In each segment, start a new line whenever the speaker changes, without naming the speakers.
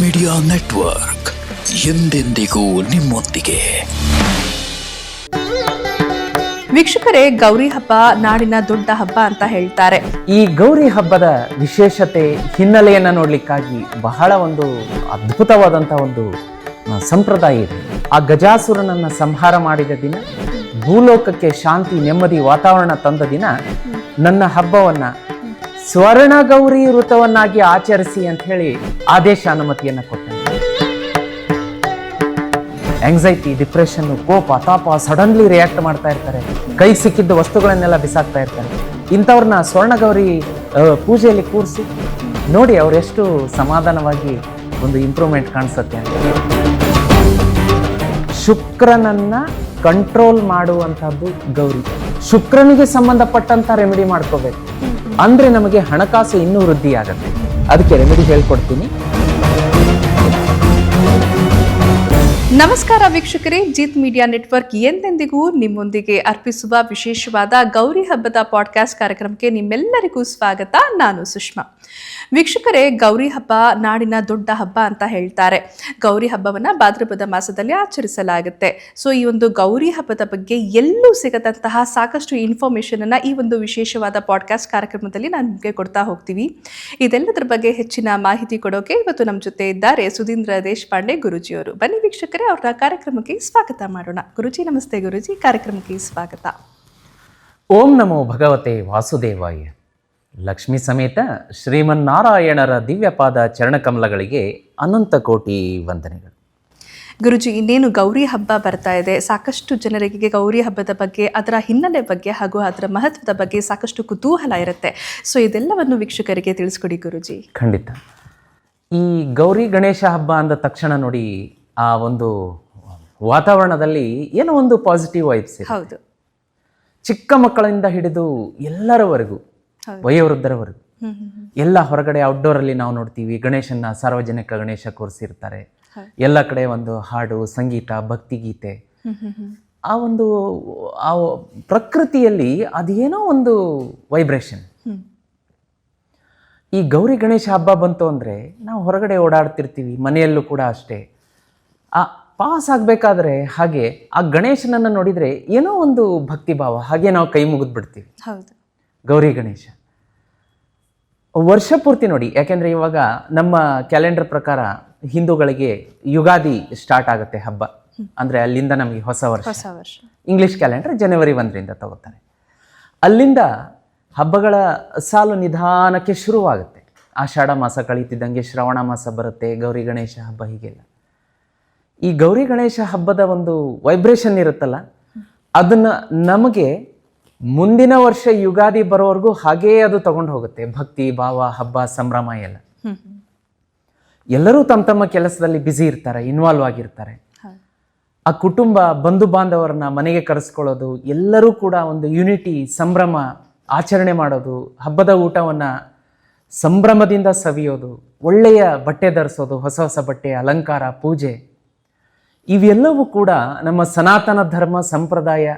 Media network ಎಂದೆಂದಿಗೂ ನಿಮ್ಮೊಂದಿಗೆ.
ವೀಕ್ಷಕರೇ ಗೌರಿ ಹಬ್ಬ ನಾಡಿನ ದೊಡ್ಡ ಹಬ್ಬ ಅಂತ ಹೇಳ್ತಾರೆ.
ಈ ಗೌರಿ ಹಬ್ಬದ ವಿಶೇಷತೆ ಹಿನ್ನೆಲೆಯನ್ನ ನೋಡ್ಲಿಕ್ಕಾಗಿ ಬಹಳ ಒಂದು ಅದ್ಭುತವಾದಂತಹ ಒಂದು ಸಂಪ್ರದಾಯ ಇದೆ. ಆ ಗಜಾಸುರನನ್ನ ಸಂಹಾರ ಮಾಡಿದ ದಿನ ಭೂಲೋಕಕ್ಕೆ ಶಾಂತಿ ನೆಮ್ಮದಿ ವಾತಾವರಣ ತಂದ ದಿನ ನನ್ನ ಹಬ್ಬವನ್ನ ಸ್ವರ್ಣ ಗೌರಿ ವೃತವನ್ನಾಗಿ ಆಚರಿಸಿ ಅಂತ ಹೇಳಿ ಆದೇಶ ಅನುಮತಿಯನ್ನು ಕೊಟ್ಟೆ ಆಂಗ್ಸೈಟಿ ಡಿಪ್ರೆಷನ್ ಕೋಪ, ತಾಪ ಸಡನ್ಲಿ ರಿಯಾಕ್ಟ್ ಮಾಡ್ತಾ ಇರ್ತಾರೆ. ಕೈ ಸಿಕ್ಕಿದ್ದ ವಸ್ತುಗಳನ್ನೆಲ್ಲ ಬಿಸಾಕ್ತಾ ಇರ್ತಾರೆ. ಇಂಥವ್ರನ್ನ ಸ್ವರ್ಣಗೌರಿ ಗೌರಿ ಪೂಜೆಯಲ್ಲಿ ಕೂರಿಸಿ ನೋಡಿ ಅವರೆಷ್ಟು ಸಮಾಧಾನವಾಗಿ ಒಂದು ಇಂಪ್ರೂವ್ಮೆಂಟ್ ಕಾಣಿಸುತ್ತೆ ಅಂತ. ಶುಕ್ರನನ್ನ ಕಂಟ್ರೋಲ್ ಮಾಡುವಂತಹದ್ದು ಗೌರಿ. ಶುಕ್ರನಿಗೆ ಸಂಬಂಧಪಟ್ಟಂತ ರೆಮಿಡಿ ಮಾಡ್ಕೋಬೇಕು. ಅಂದ್ರೆ ನಮಗೆ ಹಣಕಾಸು ಇನ್ನೂ ವೃದ್ಧಿ ಆಗತ್ತೆ ಅದಕ್ಕೆ ರೆಮಿಡಿ ಹೇಳ್ಕೊಡ್ತೀನಿ.
ನಮಸ್ಕಾರ ವೀಕ್ಷಕರೇ, ಜೀತ್ ಮೀಡಿಯಾ ನೆಟ್ವರ್ಕ್ ಎಂದೆಂದಿಗೂ ನಿಮ್ಮೊಂದಿಗೆ ಅರ್ಪಿಸುವ ವಿಶೇಷವಾದ ಗೌರಿ ಹಬ್ಬದ ಪಾಡ್ಕಾಸ್ಟ್ ಕಾರ್ಯಕ್ರಮಕ್ಕೆ ನಿಮ್ಮೆಲ್ಲರಿಗೂ ಸ್ವಾಗತ. ನಾನು ಸುಷ್ಮಾ. ವೀಕ್ಷಕರೇ, ಗೌರಿ ಹಬ್ಬ ನಾಡಿನ ದೊಡ್ಡ ಹಬ್ಬ ಅಂತ ಹೇಳ್ತಾರೆ. ಗೌರಿ ಹಬ್ಬವನ್ನ ಭಾದ್ರಪದ ಮಾಸದಲ್ಲಿ ಆಚರಿಸಲಾಗುತ್ತೆ. ಸೊ ಈ ಒಂದು ಗೌರಿ ಹಬ್ಬದ ಬಗ್ಗೆ ಎಲ್ಲೂ ಸಿಗದಂತಹ ಸಾಕಷ್ಟು ಇನ್ಫಾರ್ಮೇಷನ್ ಅನ್ನ ಈ ಒಂದು ವಿಶೇಷವಾದ ಪಾಡ್ಕಾಸ್ಟ್ ಕಾರ್ಯಕ್ರಮದಲ್ಲಿ ನಾನು ನಿಮಗೆ ಕೊಡ್ತಾ ಹೋಗ್ತೀವಿ. ಇದೆಲ್ಲದರ ಬಗ್ಗೆ ಹೆಚ್ಚಿನ ಮಾಹಿತಿ ಕೊಡೋಕೆ ಇವತ್ತು ನಮ್ಮ ಜೊತೆ ಇದ್ದಾರೆ ಸುಧೀಂದ್ರ ದೇಶಪಾಂಡೆ ಗುರುಜಿಯವರು. ಬನ್ನಿ ವೀಕ್ಷಕರೇ ಅವರ ಕಾರ್ಯಕ್ರಮಕ್ಕೆ ಸ್ವಾಗತ ಮಾಡೋಣ. ಗುರುಜಿ, ನಮಸ್ತೆ ಗುರುಜಿ. ಕಾರ್ಯಕ್ರಮಕ್ಕೆ ಸ್ವಾಗತ.
ಓಂ ನಮೋ ಭಗವತೆ ವಾಸುದೇವಾಯ. ಲಕ್ಷ್ಮೀ ಸಮೇತ ಶ್ರೀಮನ್ನಾರಾಯಣರ ದಿವ್ಯಪಾದ ಚರಣಕಮಲಗಳಿಗೆ ಅನಂತ ಕೋಟಿ ವಂದನೆಗಳು.
ಗುರುಜಿ ಇನ್ನೇನು ಗೌರಿ ಹಬ್ಬ ಬರ್ತಾ ಇದೆ. ಸಾಕಷ್ಟು ಜನರಿಗೆ ಗೌರಿ ಹಬ್ಬದ ಬಗ್ಗೆ ಅದರ ಹಿನ್ನೆಲೆ ಬಗ್ಗೆ ಹಾಗೂ ಅದರ ಮಹತ್ವದ ಬಗ್ಗೆ ಸಾಕಷ್ಟು ಕುತೂಹಲ ಇರುತ್ತೆ. ಸೊ ಇದೆಲ್ಲವನ್ನು ವೀಕ್ಷಕರಿಗೆ ತಿಳಿಸ್ಕೊಡಿ ಗುರುಜಿ.
ಖಂಡಿತ. ಈ ಗೌರಿ ಗಣೇಶ ಹಬ್ಬ ಅಂದ ತಕ್ಷಣ ನೋಡಿ ಆ ಒಂದು ವಾತಾವರಣದಲ್ಲಿ ಏನೋ ಒಂದು ಪಾಸಿಟಿವ್ ವೈಬ್ಸ್
ಹೌದು.
ಚಿಕ್ಕ ಮಕ್ಕಳಿಂದ ಹಿಡಿದು ಎಲ್ಲರವರೆಗೂ. ವಯೋವೃದ್ಧರವರೆಗೂ. ಎಲ್ಲ ಹೊರಗಡೆ ಔಟ್ಡೋರ್ ಅಲ್ಲಿ ನಾವು ನೋಡ್ತೀವಿ. ಗಣೇಶನ್ನ ಸಾರ್ವಜನಿಕ ಗಣೇಶ ಕೂರಿಸಿರ್ತಾರೆ. ಎಲ್ಲ ಕಡೆ ಒಂದು ಹಾಡು ಸಂಗೀತ ಭಕ್ತಿಗೀತೆ. ಆ ಒಂದು ಆ ಪ್ರಕೃತಿಯಲ್ಲಿ ಅದೇನೋ ಒಂದು ವೈಬ್ರೇಷನ್ ಈ ಗೌರಿ ಗಣೇಶ ಹಬ್ಬ ಬಂತು ಅಂದರೆ ನಾವು ಹೊರಗಡೆ ಓಡಾಡ್ತಿರ್ತೀವಿ. ಮನೆಯಲ್ಲೂ ಕೂಡ ಅಷ್ಟೇ. ಆ ಪಾಸ್ ಆಗಬೇಕಾದ್ರೆ ಹಾಗೆ ಆ ಗಣೇಶನನ್ನು ನೋಡಿದರೆ ಏನೋ ಒಂದು ಭಕ್ತಿ ಭಾವ ಹಾಗೆ ನಾವು ಕೈ ಮುಗಿದು ಬಿಡ್ತೀವಿ
ಹೌದು.
ಗೌರಿ ಗಣೇಶ. ವರ್ಷ ಪೂರ್ತಿ ನೋಡಿ ಯಾಕೆಂದ್ರೆ ಇವಾಗ ನಮ್ಮ ಕ್ಯಾಲೆಂಡರ್ ಪ್ರಕಾರ ಹಿಂದೂಗಳಿಗೆ ಯುಗಾದಿ ಸ್ಟಾರ್ಟ್ ಆಗುತ್ತೆ ಹಬ್ಬ. ಅಂದ್ರೆ ಅಲ್ಲಿಂದ ನಮಗೆ ಹೊಸ ವರ್ಷ.
ಹೊಸ ವರ್ಷ.
ಇಂಗ್ಲಿಷ್ ಕ್ಯಾಲೆಂಡರ್ ಜನವರಿ ಒಂದರಿಂದ ತಗೋತಾರೆ. ಅಲ್ಲಿಂದ ಹಬ್ಬಗಳ ಸಾಲು ನಿಧಾನಕ್ಕೆ ಶುರುವಾಗುತ್ತೆ. ಆಷಾಢ ಮಾಸ ಕಳೀತಿದ್ದಂಗೆ ಶ್ರವಣ ಮಾಸ ಬರುತ್ತೆ ಗೌರಿ ಗಣೇಶ ಹಬ್ಬ ಹೀಗೆಲ್ಲ. ಈ ಗೌರಿ ಗಣೇಶ ಹಬ್ಬದ ಒಂದು ವೈಬ್ರೇಷನ್ ಇರುತ್ತಲ್ಲ ಅದನ್ನ ನಮಗೆ ಮುಂದಿನ ವರ್ಷ ಯುಗಾದಿ ಬರೋವರೆಗೂ ಹಾಗೇ ಅದು ತಗೊಂಡು ಹೋಗುತ್ತೆ. ಭಕ್ತಿ ಭಾವ ಹಬ್ಬ ಸಂಭ್ರಮ ಎಲ್ಲ. ಎಲ್ಲರೂ ತಮ್ಮ ತಮ್ಮ ಕೆಲಸದಲ್ಲಿ ಬ್ಯುಸಿ ಇರ್ತಾರೆ ಇನ್ವಾಲ್ವ್ ಆಗಿರ್ತಾರೆ. ಆ ಕುಟುಂಬ ಬಂಧು ಬಾಂಧವರನ್ನ ಮನೆಗೆ ಕರೆಸ್ಕೊಳ್ಳೋದು ಎಲ್ಲರೂ ಕೂಡ ಒಂದು ಯುನಿಟಿ ಸಂಭ್ರಮ ಆಚರಣೆ ಮಾಡೋದು ಹಬ್ಬದ ಊಟವನ್ನು ಸಂಭ್ರಮದಿಂದ ಸವಿಯೋದು ಒಳ್ಳೆಯ ಬಟ್ಟೆ ಧರಿಸೋದು ಹೊಸ ಹೊಸ ಬಟ್ಟೆ ಅಲಂಕಾರ ಪೂಜೆ ಇವೆಲ್ಲವೂ ಕೂಡ ನಮ್ಮ ಸನಾತನ ಧರ್ಮ ಸಂಪ್ರದಾಯ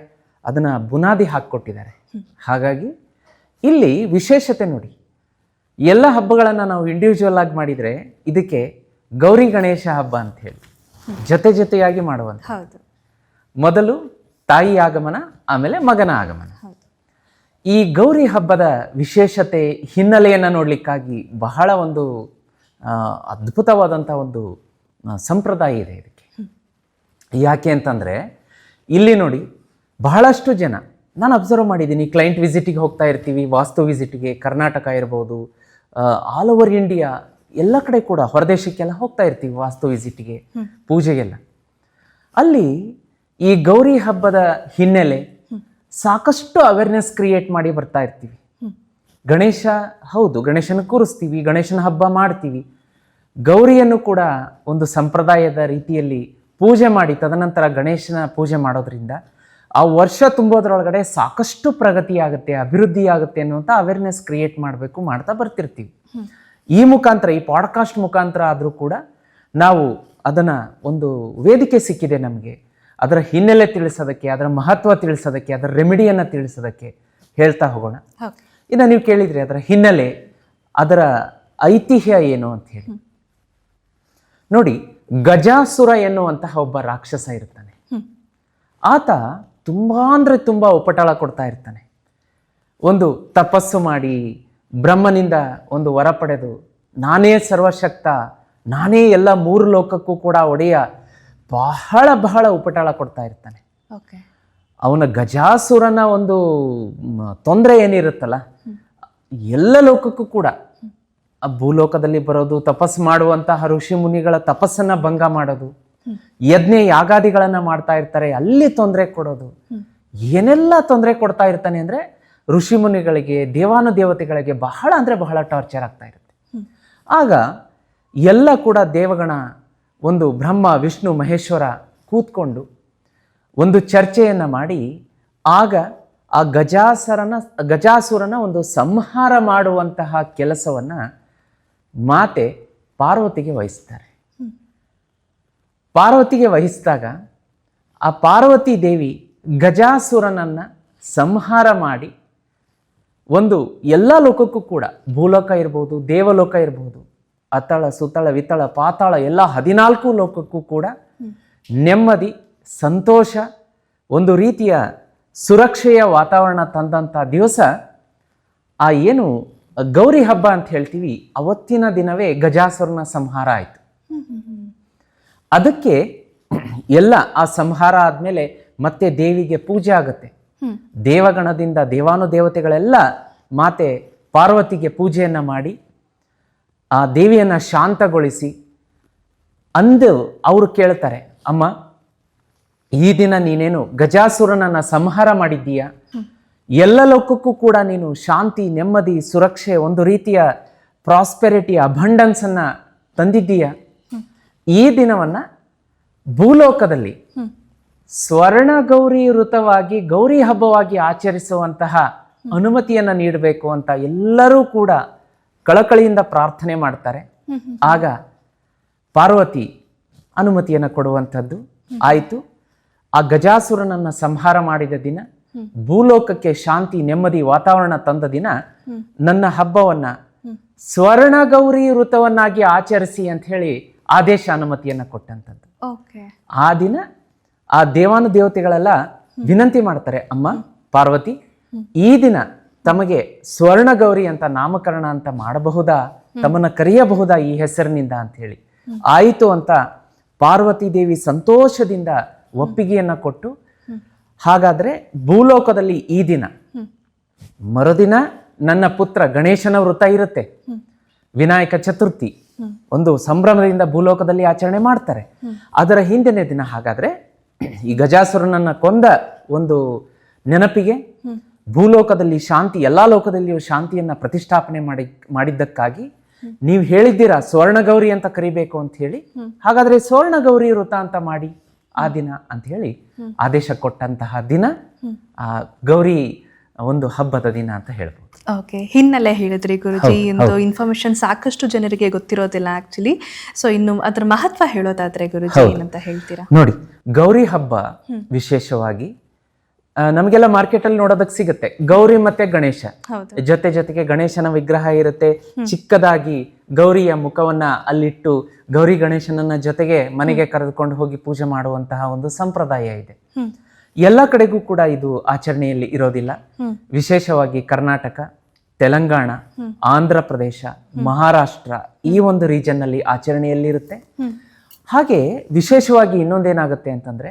ಅದನ್ನ ಬುನಾದಿ ಹಾಕ್ಕೊಟ್ಟಿದ್ದಾರೆ. ಹಾಗಾಗಿ ಇಲ್ಲಿ ವಿಶೇಷತೆ ನೋಡಿ. ಎಲ್ಲ ಹಬ್ಬಗಳನ್ನು ನಾವು ಇಂಡಿವಿಜುವಲ್ ಆಗಿ ಮಾಡಿದರೆ ಇದಕ್ಕೆ ಗೌರಿ ಗಣೇಶ ಹಬ್ಬ ಅಂತ ಹೇಳಿ. ಜೊತೆ ಜೊತೆಯಾಗಿ ಮಾಡುವಂಥ ಮೊದಲು ತಾಯಿ ಆಗಮನ ಆಮೇಲೆ ಮಗನ ಆಗಮನ. ಈ ಗೌರಿ ಹಬ್ಬದ ವಿಶೇಷತೆ ಹಿನ್ನೆಲೆಯನ್ನು ನೋಡಲಿಕ್ಕಾಗಿ ಬಹಳ ಒಂದು ಅದ್ಭುತವಾದಂಥ ಒಂದು ಸಂಪ್ರದಾಯ ಇದೆ ಇದಕ್ಕೆ. ಯಾಕೆ ಅಂತಂದರೆ ಇಲ್ಲಿ ನೋಡಿ ಬಹಳಷ್ಟು ಜನ. ನಾನು ಅಬ್ಸರ್ವ್ ಮಾಡಿದ್ದೀನಿ ಕ್ಲೈಂಟ್ ವಿಸಿಟಿಗೆ ಹೋಗ್ತಾ ಇರ್ತೀವಿ ವಾಸ್ತು ವಿಸಿಟಿಗೆ ಕರ್ನಾಟಕ ಇರ್ಬೋದು ಆಲ್ ಓವರ್ ಇಂಡಿಯಾ ಎಲ್ಲ ಕಡೆ ಕೂಡ ಹೊರದೇಶಕ್ಕೆಲ್ಲ ಹೋಗ್ತಾ ಇರ್ತೀವಿ ವಾಸ್ತು ವಿಸಿಟಿಗೆ ಪೂಜೆಗೆಲ್ಲ. ಅಲ್ಲಿ ಈ ಗೌರಿ ಹಬ್ಬದ ಹಿನ್ನೆಲೆ ಸಾಕಷ್ಟು ಅವೇರ್ನೆಸ್ ಕ್ರಿಯೇಟ್ ಮಾಡಿ ಬರ್ತಾ ಇರ್ತೀವಿ. ಗಣೇಶ ಹೌದು ಗಣೇಶನ ಕೂರಿಸ್ತೀವಿ ಗಣೇಶನ ಹಬ್ಬ ಮಾಡ್ತೀವಿ. ಗೌರಿಯನ್ನು ಕೂಡ ಒಂದು ಸಂಪ್ರದಾಯದ ರೀತಿಯಲ್ಲಿ ಪೂಜೆ ಮಾಡಿ ತದನಂತರ ಗಣೇಶನ ಪೂಜೆ ಮಾಡೋದ್ರಿಂದ ಆ ವರ್ಷ ತುಂಬೋದ್ರೊಳಗಡೆ ಸಾಕಷ್ಟು ಪ್ರಗತಿ ಆಗುತ್ತೆ ಅಭಿವೃದ್ಧಿ ಆಗುತ್ತೆ ಅನ್ನುವಂಥ ಅವೇರ್ನೆಸ್ ಕ್ರಿಯೇಟ್ ಮಾಡಬೇಕು ಮಾಡ್ತಾ ಬರ್ತಿರ್ತೀವಿ. ಈ ಮುಖಾಂತರ ಈ ಪಾಡ್ಕಾಸ್ಟ್ ಮುಖಾಂತರ ಆದರೂ ಕೂಡ ನಾವು ಅದನ್ನು ಒಂದು ವೇದಿಕೆ ಸಿಕ್ಕಿದೆ ನಮಗೆ. ಅದರ ಹಿನ್ನೆಲೆ ತಿಳಿಸೋದಕ್ಕೆ ಅದರ ಮಹತ್ವ ತಿಳಿಸೋದಕ್ಕೆ ಅದರ ರೆಮಿಡಿಯನ್ನು ತಿಳಿಸೋದಕ್ಕೆ ಹೇಳ್ತಾ ಹೋಗೋಣ. ಇನ್ನು ನೀವು ಕೇಳಿದ್ರಿ ಅದರ ಹಿನ್ನೆಲೆ ಅದರ ಐತಿಹ್ಯ ಏನು ಅಂತ ಹೇಳಿ. ನೋಡಿ ಗಜಾಸುರ ಎನ್ನುವಂತಹ ಒಬ್ಬ ರಾಕ್ಷಸ ಇರ್ತಾನೆ. ಆತ ತುಂಬಾ ಅಂದರೆ ತುಂಬ ಉಪಟಳ ಕೊಡ್ತಾ ಇರ್ತಾನೆ. ಒಂದು ತಪಸ್ಸು ಮಾಡಿ ಬ್ರಹ್ಮನಿಂದ ಒಂದು ವರ ಪಡೆದು ನಾನೇ ಸರ್ವಶಕ್ತ ನಾನೇ ಎಲ್ಲ ಮೂರು ಲೋಕಕ್ಕೂ ಕೂಡ ಒಡೆಯ ಬಹಳ ಬಹಳ ಉಪಟಳ ಕೊಡ್ತಾ ಇರ್ತಾನೆ.
ಓಕೆ.
ಅವನ ಗಜಾಸುರನ ಒಂದು ತೊಂದರೆ ಏನಿರುತ್ತಲ್ಲ ಎಲ್ಲ ಲೋಕಕ್ಕೂ ಕೂಡ ಆ ಭೂಲೋಕದಲ್ಲಿ ಬರೋದು ತಪಸ್ಸು ಮಾಡುವಂತಹ ಋಷಿ ಮುನಿಗಳ ತಪಸ್ಸನ್ನು ಭಂಗ ಮಾಡೋದು ಯಜ್ಞ ಯಾಗಾದಿಗಳನ್ನ ಮಾಡ್ತಾ ಇರ್ತಾರೆ, ಅಲ್ಲಿ ತೊಂದರೆ ಕೊಡೋದು. ಏನೆಲ್ಲ ತೊಂದರೆ ಕೊಡ್ತಾ ಇರ್ತಾನೆ ಅಂದ್ರೆ ಋಷಿ ಮುನಿಗಳಿಗೆ, ದೇವಾನು ದೇವತೆಗಳಿಗೆ ಬಹಳ ಅಂದ್ರೆ ಬಹಳ ಟಾರ್ಚರ್ ಆಗ್ತಾ ಇರುತ್ತೆ. ಆಗ ಎಲ್ಲ ಕೂಡ ದೇವಗಣ ಒಂದು ಬ್ರಹ್ಮ, ವಿಷ್ಣು, ಮಹೇಶ್ವರ ಕೂತ್ಕೊಂಡು ಒಂದು ಚರ್ಚೆಯನ್ನು ಮಾಡಿ, ಆಗ ಆ ಗಜಾಸರನ, ಗಜಾಸುರನ ಒಂದು ಸಂಹಾರ ಮಾಡುವಂತಹ ಕೆಲಸವನ್ನ ಮಾತೆ ಪಾರ್ವತಿಗೆ ವಹಿಸ್ತಾರೆ. ಪಾರ್ವತಿಗೆ ವಹಿಸಿದಾಗ ಆ ಪಾರ್ವತಿ ದೇವಿ ಗಜಾಸುರನನ್ನು ಸಂಹಾರ ಮಾಡಿ ಒಂದು ಎಲ್ಲ ಲೋಕಕ್ಕೂ ಕೂಡ, ಭೂಲೋಕ ಇರ್ಬೋದು, ದೇವಲೋಕ ಇರ್ಬೋದು ಅತಳ ಸುತಳ, ವಿತಳ, ಪಾತಾಳ, ಎಲ್ಲ ಹದಿನಾಲ್ಕು ಲೋಕಕ್ಕೂ ಕೂಡ ನೆಮ್ಮದಿ, ಸಂತೋಷ, ಒಂದು ರೀತಿಯ ಸುರಕ್ಷೆಯ ವಾತಾವರಣ ತಂದಂಥ ದಿವಸ ಆ ಏನು ಗೌರಿ ಹಬ್ಬ ಅಂತ ಹೇಳ್ತೀವಿ, ಅವತ್ತಿನ ದಿನವೇ ಗಜಾಸುರನ ಸಂಹಾರ ಆಯಿತು. ಅದಕ್ಕೆ ಎಲ್ಲ ಆ ಸಂಹಾರ ಆದಮೇಲೆ ಮತ್ತೆ ದೇವಿಗೆ ಪೂಜೆ ಆಗುತ್ತೆ. ದೇವಗಣದಿಂದ ದೇವಾನು ದೇವತೆಗಳೆಲ್ಲ ಮಾತೆ ಪಾರ್ವತಿಗೆ ಪೂಜೆಯನ್ನ ಮಾಡಿ ಆ ದೇವಿಯನ್ನ ಶಾಂತಗೊಳಿಸಿ ಅಂದು ಅವರು ಕೇಳ್ತಾರೆ ಅಮ್ಮ ಈ ದಿನ ನೀನೇನು ಗಜಾಸುರನನ್ನ ಸಂಹಾರ ಮಾಡಿದ್ದೀಯ? ಎಲ್ಲ ಲೋಕಕ್ಕೂ ಕೂಡ ನೀನು ಶಾಂತಿ ನೆಮ್ಮದಿ ಸುರಕ್ಷೆ ಒಂದು ರೀತಿಯ ಪ್ರಾಸ್ಪೆರಿಟಿ ಅಭಂಡನ್ಸ್ ಅನ್ನ ತಂದಿದ್ದೀಯಾ? ಈ ದಿನವನ್ನ ಭೂಲೋಕದಲ್ಲಿ ಸ್ವರ್ಣ ಗೌರಿ ವೃತವಾಗಿ ಗೌರಿ ಹಬ್ಬವಾಗಿ ಆಚರಿಸುವಂತಹ ಅನುಮತಿಯನ್ನ ನೀಡಬೇಕು ಅಂತ ಎಲ್ಲರೂ ಕೂಡ ಕಳಕಳಿಯಿಂದ ಪ್ರಾರ್ಥನೆ ಮಾಡ್ತಾರೆ. ಆಗ ಪಾರ್ವತಿ ಅನುಮತಿಯನ್ನು ಕೊಡುವಂಥದ್ದು ಆಯಿತು. ಆ ಗಜಾಸುರನನ್ನು ಸಂಹಾರ ಮಾಡಿದ ದಿನ ಭೂಲೋಕಕ್ಕೆ ಶಾಂತಿ ನೆಮ್ಮದಿ ವಾತಾವರಣ ತಂದ ದಿನ ನನ್ನ ಹಬ್ಬವನ್ನ ಸ್ವರ್ಣ ಗೌರಿ ವೃತವನ್ನಾಗಿ ಆಚರಿಸಿ ಅಂತ ಹೇಳಿ ಆದೇಶ ಅನುಮತಿಯನ್ನ ಕೊಟ್ಟಂಥದ್ದು ಆ ದಿನ ಆ ದೇವಾನು ದೇವತೆಗಳೆಲ್ಲ ವಿನಂತಿ ಮಾಡ್ತಾರೆ ಅಮ್ಮ ಪಾರ್ವತಿ ಈ ದಿನ ತಮಗೆ ಸ್ವರ್ಣ ಗೌರಿ ಅಂತ ನಾಮಕರಣ ಅಂತ ಮಾಡಬಹುದಾ? ತಮ್ಮನ್ನ ಕರೆಯಬಹುದಾ ಈ ಹೆಸರಿನಿಂದ? ಅಂತ ಹೇಳಿ. ಆಯಿತು ಅಂತ ಪಾರ್ವತಿ ದೇವಿ ಸಂತೋಷದಿಂದ ಒಪ್ಪಿಗೆಯನ್ನ ಕೊಟ್ಟು ಹಾಗಾದ್ರೆ ಭೂಲೋಕದಲ್ಲಿ ಈ ದಿನ ಮರುದಿನ ನನ್ನ ಪುತ್ರ ಗಣೇಶನ ವೃತ ಇರುತ್ತೆ. ವಿನಾಯಕ ಚತುರ್ಥಿ ಒಂದು ಸಂಭ್ರಮದಿಂದ ಭೂಲೋಕದಲ್ಲಿ ಆಚರಣೆ ಮಾಡ್ತಾರೆ. ಅದರ ಹಿಂದಿನ ದಿನ ಹಾಗಾದ್ರೆ ಈ ಗಜಾಸುರನನ್ನ ಕೊಂದ ಒಂದು ನೆನಪಿಗೆ ಭೂಲೋಕದಲ್ಲಿ ಶಾಂತಿ, ಎಲ್ಲಾ ಲೋಕದಲ್ಲಿಯೂ ಶಾಂತಿಯನ್ನ ಪ್ರತಿಷ್ಠಾಪನೆ ಮಾಡಿ, ಮಾಡಿದ್ದಕ್ಕಾಗಿ ನೀವು ಹೇಳಿದ್ದೀರಾ ಸ್ವರ್ಣ ಗೌರಿ ಅಂತ ಕರಿಬೇಕು ಅಂತ ಹೇಳಿ. ಹಾಗಾದ್ರೆ ಸ್ವರ್ಣ ಗೌರಿ ವೃತ ಅಂತ ಮಾಡಿ ಆ ದಿನ ಅಂತ ಹೇಳಿ ಆದೇಶ ಕೊಟ್ಟಂತಹ ದಿನ, ಆ ಗೌರಿ ಒಂದು ಹಬ್ಬದ ದಿನ ಅಂತ ಹೇಳ್ಬೋದು.
ಓಕೆ ಹಿನ್ನೆಲೆ ಹೇಳಿದ್ರಿ ಗುರುಜಿ. ಒಂದು ಇನ್ಫಾರ್ಮೇಶನ್ ಸಾಕಷ್ಟು ಜನರಿಗೆ ಗೊತ್ತಿರೋದಿಲ್ಲ ಆಕ್ಚುಲಿ ಸೊ ಇನ್ನು ಅದ್ರ ಮಹತ್ವ ಹೇಳೋದಾದ್ರೆ ಗುರುಜಿ ಏನಂತ ಹೇಳ್ತೀರಾ?
ನೋಡಿ ಗೌರಿ ಹಬ್ಬ ವಿಶೇಷವಾಗಿ ನಮಗೆಲ್ಲ ಮಾರ್ಕೆಟ್ ಅಲ್ಲಿ ನೋಡೋದಕ್ಕೆ ಸಿಗುತ್ತೆ. ಗೌರಿ ಮತ್ತೆ ಗಣೇಶ. ಜೊತೆ ಜೊತೆಗೆ ಗಣೇಶನ ವಿಗ್ರಹ ಇರುತ್ತೆ. ಚಿಕ್ಕದಾಗಿ ಗೌರಿಯ ಮುಖವನ್ನ ಅಲ್ಲಿಟ್ಟು ಗೌರಿ ಗಣೇಶನನ್ನ ಜೊತೆಗೆ ಮನೆಗೆ ಕರೆದುಕೊಂಡು ಹೋಗಿ ಪೂಜೆ ಮಾಡುವಂತಹ ಒಂದು ಸಂಪ್ರದಾಯ ಇದೆ. ಎಲ್ಲ ಕಡೆಗೂ ಕೂಡ ಇದು ಆಚರಣೆಯಲ್ಲಿ ಇರೋದಿಲ್ಲ. ವಿಶೇಷವಾಗಿ ಕರ್ನಾಟಕ ತೆಲಂಗಾಣ ಆಂಧ್ರ ಪ್ರದೇಶ ಮಹಾರಾಷ್ಟ್ರ ಈ ಒಂದು ರೀಜನ್ನಲ್ಲಿ ಆಚರಣೆಯಲ್ಲಿರುತ್ತೆ ಹಾಗೆ ವಿಶೇಷವಾಗಿ ಇನ್ನೊಂದೇನಾಗುತ್ತೆ ಅಂತಂದ್ರೆ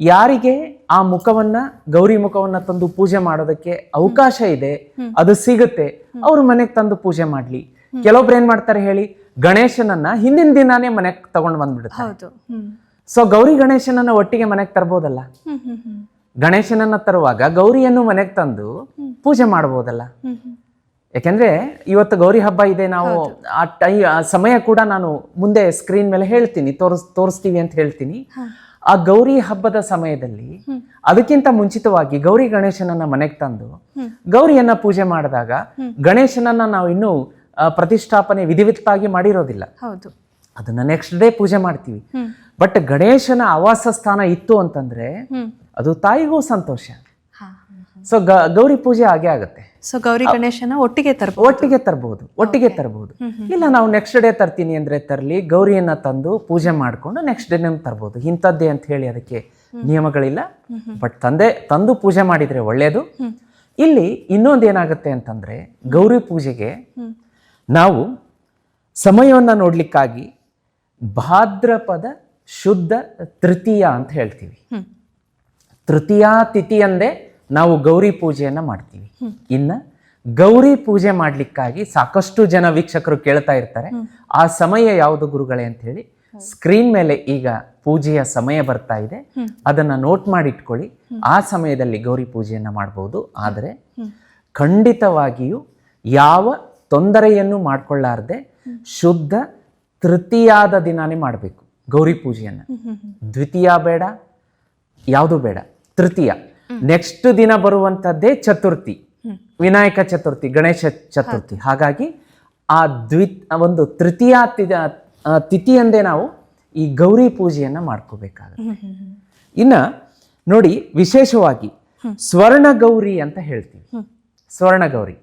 ಯಾರಿಗೆ ಆ ಮುಖವನ್ನ ಗೌರಿ ಮುಖವನ್ನ ತಂದು ಪೂಜೆ ಮಾಡೋದಕ್ಕೆ ಅವಕಾಶ ಇದೆ ಅದು ಸಿಗುತ್ತೆ ಅವ್ರ ಮನೆಗೆ ತಂದು ಪೂಜೆ ಮಾಡ್ಲಿ. ಕೆಲವೊಬ್ರು ಏನ್ ಮಾಡ್ತಾರೆ ಹೇಳಿ ಗಣೇಶನನ್ನ ಹಿಂದಿನ ದಿನಾನೇ ಮನೆಗೆ ತಗೊಂಡ್ ಬಂದ್ಬಿಡುತ್ತೆ ಸೊ ಗೌರಿ ಗಣೇಶನನ್ನ ಒಟ್ಟಿಗೆ ಮನೆಗೆ ತರ್ಬೋದಲ್ಲ? ಗಣೇಶನನ್ನ ತರುವಾಗ ಗೌರಿಯನ್ನು ಮನೆಗೆ ತಂದು ಪೂಜೆ ಮಾಡ್ಬೋದಲ್ಲ?
ಹ್ಮ್.
ಯಾಕೆಂದ್ರೆ ಇವತ್ತು ಗೌರಿ ಹಬ್ಬ ಇದೆ ನಾವು ಆ ಟೈ ಆ ಸಮಯ ಕೂಡ ನಾನು ಮುಂದೆ ಸ್ಕ್ರೀನ್ ಮೇಲೆ ಹೇಳ್ತೀನಿ ತೋರಿಸ್ ತೋರಿಸ್ತೀವಿ ಅಂತ ಹೇಳ್ತೀನಿ. ಆ ಗೌರಿ ಹಬ್ಬದ ಸಮಯದಲ್ಲಿ ಅದಕ್ಕಿಂತ ಮುಂಚಿತವಾಗಿ ಗೌರಿ ಗಣೇಶನನ್ನ ಮನೆಗೆ ತಂದು ಗೌರಿಯನ್ನ ಪೂಜೆ ಮಾಡಿದಾಗ ಗಣೇಶನನ್ನ ನಾವು ಇನ್ನೂ ಪ್ರತಿಷ್ಠಾಪನೆ ವಿಧಿವಿತ್ತಾಗಿ ಮಾಡಿರೋದಿಲ್ಲ. ಅದನ್ನ ನೆಕ್ಸ್ಟ್ ಡೇ ಪೂಜೆ ಮಾಡ್ತೀವಿ. ಬಟ್ ಗಣೇಶನ ಆವಾಸ ಸ್ಥಾನ ಇತ್ತು ಅಂತಂದ್ರೆ ಅದು ತಾಯಿಗೂ ಸಂತೋಷ. ಸೊ ಗೌರಿ ಪೂಜೆ ಹಾಗೆ ಆಗುತ್ತೆ.
ಸೊ ಗೌರಿ ಗಣೇಶನ ಒಟ್ಟಿಗೆ ತರಬಹುದು
ಒಟ್ಟಿಗೆ ತರಬಹುದು ಒಟ್ಟಿಗೆ ತರಬಹುದು ಇಲ್ಲ ನಾವು ನೆಕ್ಸ್ಟ್ ಡೇ ತರ್ತೀನಿ ಅಂದ್ರೆ ತರಲಿ ಗೌರಿಯನ್ನ ತಂದು ಪೂಜೆ ಮಾಡ್ಕೊಂಡು ನೆಕ್ಸ್ಟ್ ಡೇ ತರಬಹುದು ಇಂಥದ್ದೇ ಅಂತ ಹೇಳಿ ಅದಕ್ಕೆ ನಿಯಮಗಳಿಲ್ಲ. ಬಟ್ ತಂದೆ ತಂದು ಪೂಜೆ ಮಾಡಿದ್ರೆ ಒಳ್ಳೆಯದು ಇಲ್ಲಿ ಇನ್ನೊಂದು ಏನಾಗುತ್ತೆ ಅಂತಂದ್ರೆ ಗೌರಿ ಪೂಜೆಗೆ ನಾವು ಸಮಯವನ್ನ ನೋಡ್ಲಿಕ್ಕಾಗಿ ಭಾದ್ರಪದ ಶುದ್ಧ ತೃತೀಯ ಅಂತ ಹೇಳ್ತೀವಿ. ತೃತೀಯ ತಿಥಿಯಂದೇ ನಾವು ಗೌರಿ ಪೂಜೆಯನ್ನ ಮಾಡ್ತೀವಿ. ಇನ್ನ ಗೌರಿ ಪೂಜೆ ಮಾಡ್ಲಿಕ್ಕಾಗಿ ಸಾಕಷ್ಟು ಜನ ವೀಕ್ಷಕರು ಕೇಳ್ತಾ ಇರ್ತಾರೆ. ಆ ಸಮಯ ಯಾವುದು ಗುರುಗಳೇ ಅಂತ ಹೇಳಿ ಸ್ಕ್ರೀನ್ ಮೇಲೆ ಈಗ ಪೂಜೆಯ ಸಮಯ ಬರ್ತಾ ಇದೆ. ಅದನ್ನ ನೋಟ್ ಮಾಡಿ ಇಟ್ಕೊಳ್ಳಿ ಆ ಸಮಯದಲ್ಲಿ ಗೌರಿ ಪೂಜೆಯನ್ನ ಮಾಡಬಹುದು ಆದರೆ ಖಂಡಿತವಾಗಿಯೂ ಯಾವ ತೊಂದರೆಯನ್ನು ಮಾಡಿಕೊಳ್ಳಾರ್ದೆ ಶುದ್ಧ ತೃತೀಯಾದ ದಿನಾನೇ ಮಾಡಬೇಕು ಗೌರಿ ಪೂಜೆಯನ್ನ. ದ್ವಿತೀಯ ಬೇಡ, ಯಾವುದು ಬೇಡ, ತೃತೀಯ. ನೆಕ್ಸ್ಟ್ ದಿನ ಬರುವಂಥದ್ದೇ ಚತುರ್ಥಿ. ವಿನಾಯಕ ಚತುರ್ಥಿ ಗಣೇಶ ಚತುರ್ಥಿ. ಹಾಗಾಗಿ ಆ ದ್ವಿ ಒಂದು ತೃತೀಯ ತಿಥಿಯಂದೇ ನಾವು ಈ ಗೌರಿ ಪೂಜೆಯನ್ನ ಮಾಡ್ಕೋಬೇಕಾಗುತ್ತೆ. ಇನ್ನ ನೋಡಿ ವಿಶೇಷವಾಗಿ ಸ್ವರ್ಣ ಗೌರಿ ಅಂತ ಹೇಳ್ತೀವಿ. ಸ್ವರ್ಣ ಗೌರಿ.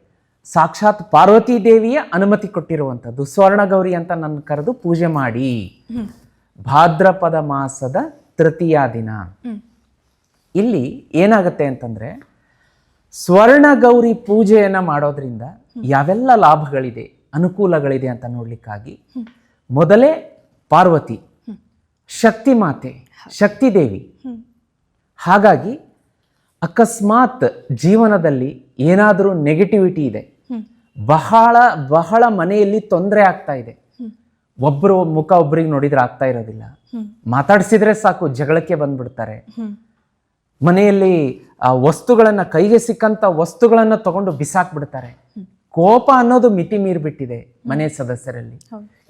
ಸಾಕ್ಷಾತ್ ಪಾರ್ವತಿ ದೇವಿಯ ಅನುಮತಿ ಕೊಟ್ಟಿರುವಂಥದ್ದು. ಸ್ವರ್ಣ ಗೌರಿ ಅಂತ ನನ್ನ ಕರೆದು ಪೂಜೆ ಮಾಡಿ. ಭಾದ್ರಪದ ಮಾಸದ ತೃತೀಯ ದಿನ. ಇಲ್ಲಿ ಏನಾಗುತ್ತೆ ಅಂತಂದ್ರೆ ಸ್ವರ್ಣ ಗೌರಿ ಪೂಜೆಯನ್ನು ಮಾಡೋದ್ರಿಂದ ಯಾವೆಲ್ಲ ಲಾಭಗಳಿದೆ, ಅನುಕೂಲಗಳಿದೆ ಅಂತ ನೋಡಲಿಕ್ಕಾಗಿ ಮೊದಲೇ ಪಾರ್ವತಿ ಶಕ್ತಿ ಮಾತೆ ಶಕ್ತಿ ದೇವಿ ಹಾಗಾಗಿ ಅಕಸ್ಮಾತ್ ಜೀವನದಲ್ಲಿ ಏನಾದರೂ ನೆಗೆಟಿವಿಟಿ ಇದೆ, ಬಹಳ ಬಹಳ ಮನೆಯಲ್ಲಿ ತೊಂದರೆ ಆಗ್ತಾ ಇದೆ. ಒಬ್ಬರು ಮುಖ ಒಬ್ಬರಿಗೆ ನೋಡಿದ್ರೆ ಆಗ್ತಾ ಇರೋದಿಲ್ಲ. ಮಾತಾಡಿಸಿದ್ರೆ ಸಾಕು, ಜಗಳಕ್ಕೆ ಬಂದ್ಬಿಡ್ತಾರೆ. ಮನೆಯಲ್ಲಿ ಆ ವಸ್ತುಗಳನ್ನ ಕೈಗೆ ಸಿಕ್ಕಂತ ವಸ್ತುಗಳನ್ನ ತಗೊಂಡು ಬಿಸಾಕ್ಬಿಡ್ತಾರೆ. ಕೋಪ ಅನ್ನೋದು ಮಿತಿ ಮೀರ್ಬಿಟ್ಟಿದೆ ಮನೆ ಸದಸ್ಯರಲ್ಲಿ.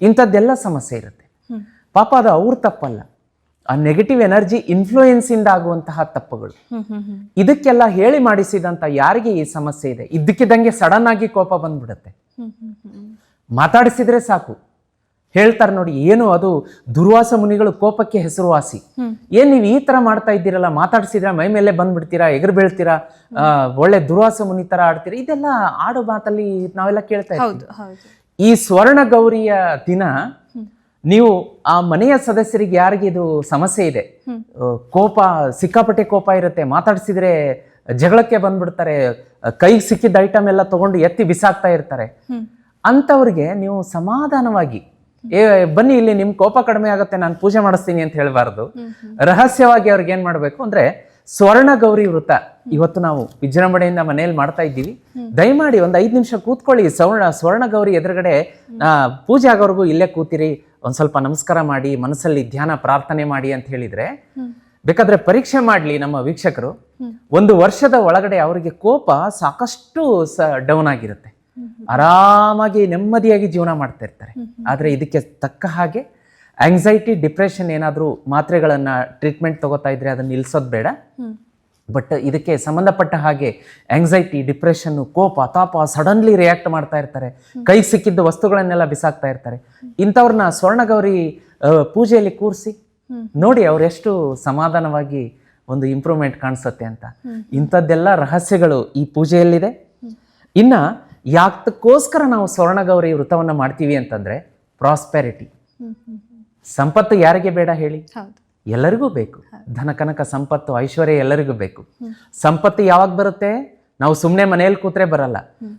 ಇಂಥದ್ದೆಲ್ಲ ಸಮಸ್ಯೆ ಇರುತ್ತೆ. ಪಾಪ ಅದು ಅವ್ರ ತಪ್ಪಲ್ಲ. ಆ ನೆಗೆಟಿವ್ ಎನರ್ಜಿ ಇನ್ಫ್ಲೂಯೆನ್ಸ್ ಇಂದ ಆಗುವಂತಹ ತಪ್ಪುಗಳು. ಇದಕ್ಕೆಲ್ಲ ಹೇಳಿ ಮಾಡಿಸಿದಂತ ಯಾರಿಗೆ ಈ ಸಮಸ್ಯೆ ಇದೆ? ಇದ್ದಕ್ಕಿದ್ದಂಗೆ ಸಡನ್ ಆಗಿ ಕೋಪ ಬಂದ್ಬಿಡುತ್ತೆ. ಮಾತಾಡಿಸಿದ್ರೆ ಸಾಕು. ಹೇಳ್ತಾರೆ ನೋಡಿ ಏನು ಅದು ದುರ್ವಾಸ ಮುನಿಗಳು ಕೋಪಕ್ಕೆ ಹೆಸರುವಾಸಿ. ಏನ್ ನೀವು ಈ ತರ ಮಾಡ್ತಾ ಇದ್ದೀರಲ್ಲ ಮಾತಾಡ್ಸಿದ್ರ ಮೈ ಮೇಲೆ ಬಂದ್ಬಿಡ್ತೀರಾ ಎಗರು ಬೀಳ್ತೀರಾ ಒಳ್ಳೆ ದುರ್ವಾಸ ಮುನಿ ತರ ಆಡ್ತೀರಾ ಇದೆಲ್ಲ ಆಡು ಮಾತಲ್ಲಿ ನಾವೆಲ್ಲ ಕೇಳ್ತಾ
ಇದ್ದೀವಿ
ಈ ಸ್ವರ್ಣ ಗೌರಿಯ ದಿನ ನೀವು ಆ ಮನೆಯ ಸದಸ್ಯರಿಗೆ ಯಾರಿಗೆ ಇದು ಸಮಸ್ಯೆ ಇದೆ? ಕೋಪ ಸಿಕ್ಕಾಪಟ್ಟೆ ಕೋಪ ಇರುತ್ತೆ ಮಾತಾಡ್ಸಿದ್ರೆ ಜಗಳಕ್ಕೆ ಬಂದ್ಬಿಡ್ತಾರೆ ಕೈಗೆ ಸಿಕ್ಕಿದ ಐಟಮ್ ಎಲ್ಲ ತಗೊಂಡು ಎತ್ತಿ ಬಿಸಾಕ್ತಾ ಇರ್ತಾರೆ. ಅಂಥವ್ರಿಗೆ ನೀವು ಸಮಾಧಾನವಾಗಿ ಏ ಬನ್ನಿ ಇಲ್ಲಿ ನಿಮ್ ಕೋಪ ಕಡಿಮೆ ಆಗುತ್ತೆ ನಾನು ಪೂಜೆ ಮಾಡಿಸ್ತೀನಿ ಅಂತ ಹೇಳಬಾರ್ದು. ರಹಸ್ಯವಾಗಿ ಅವ್ರಿಗೆ ಏನ್ ಮಾಡ್ಬೇಕು ಅಂದ್ರೆ ಸ್ವರ್ಣ ಗೌರಿ ವೃತ. ಇವತ್ತು ನಾವು ವಿಜೃಂಭಣೆಯಿಂದ ಮನೆಯಲ್ಲಿ ಮಾಡ್ತಾ ಇದ್ದೀವಿ. ದಯಮಾಡಿ ಒಂದ್ ಐದ್ ನಿಮಿಷ ಕೂತ್ಕೊಳ್ಳಿ. ಸ್ವರ್ಣ ಸ್ವರ್ಣ ಗೌರಿ ಎದುರುಗಡೆ ಪೂಜೆ ಆಗೋರ್ಗು ಇಲ್ಲೇ ಕೂತಿರಿ. ಒಂದ್ ಸ್ವಲ್ಪ ನಮಸ್ಕಾರ ಮಾಡಿ ಮನಸ್ಸಲ್ಲಿ ಧ್ಯಾನ ಪ್ರಾರ್ಥನೆ ಮಾಡಿ ಅಂತ ಹೇಳಿದ್ರೆ ಬೇಕಾದ್ರೆ ಪರೀಕ್ಷೆ ಮಾಡ್ಲಿ ನಮ್ಮ ವೀಕ್ಷಕರು. ಒಂದು ವರ್ಷದ ಒಳಗಡೆ ಅವರಿಗೆ ಕೋಪ ಸಾಕಷ್ಟು ಡೌನ್ ಆಗಿರುತ್ತೆ. ಆರಾಮಾಗಿ ನೆಮ್ಮದಿಯಾಗಿ ಜೀವನ ಮಾಡ್ತಾ ಇರ್ತಾರೆ. ಆದ್ರೆ ಇದಕ್ಕೆ ತಕ್ಕ ಹಾಗೆ ಆಂಗ್ಸೈಟಿ ಡಿಪ್ರೆಷನ್ ಏನಾದರೂ ಮಾತ್ರೆಗಳನ್ನ ಟ್ರೀಟ್ಮೆಂಟ್ ತಗೋತಾ ಇದ್ರೆ ಅದನ್ನ ನಿಲ್ಸೋದ್ ಬೇಡ. ಬಟ್ ಇದಕ್ಕೆ ಸಂಬಂಧಪಟ್ಟ ಹಾಗೆ ಆಂಗ್ಸೈಟಿ ಡಿಪ್ರೆಷನ್ ಕೋಪ ತಾಪ ಸಡನ್ಲಿ ರಿಯಾಕ್ಟ್ ಮಾಡ್ತಾ ಇರ್ತಾರೆ. ಕೈ ಸಿಕ್ಕಿದ್ದ ವಸ್ತುಗಳನ್ನೆಲ್ಲ ಬಿಸಾಕ್ತಾ ಇರ್ತಾರೆ. ಇಂಥವ್ರನ್ನ ಸ್ವರ್ಣಗೌರಿ ಪೂಜೆಯಲ್ಲಿ ಕೂರಿಸಿ. ನೋಡಿ ಅವರೆಷ್ಟು ಸಮಾಧಾನವಾಗಿ ಒಂದು ಇಂಪ್ರೂವ್ಮೆಂಟ್ ಕಾಣಿಸುತ್ತೆ ಅಂತ. ಇಂಥದ್ದೆಲ್ಲ ರಹಸ್ಯಗಳು ಈ ಪೂಜೆಯಲ್ಲಿದೆ. ಇನ್ನ ಯಾತಕ್ಕೋಸ್ಕರ ನಾವು ಸ್ವರ್ಣಗೌರಿ ವೃತವನ್ನು ಮಾಡ್ತೀವಿ ಅಂತಂದ್ರೆ ಪ್ರಾಸ್ಪೆರಿಟಿ ಸಂಪತ್ತು ಯಾರಿಗೆ ಬೇಡ ಹೇಳಿ? ಎಲ್ಲರಿಗೂ ಬೇಕು. ಧನ ಕನಕ ಸಂಪತ್ತು ಐಶ್ವರ್ಯ ಎಲ್ಲರಿಗೂ ಬೇಕು. ಸಂಪತ್ತು ಯಾವಾಗ ಬರುತ್ತೆ? ನಾವು ಸುಮ್ಮನೆ ಮನೆಯಲ್ಲಿ ಕೂತ್ರೆ ಬರಲ್ಲ.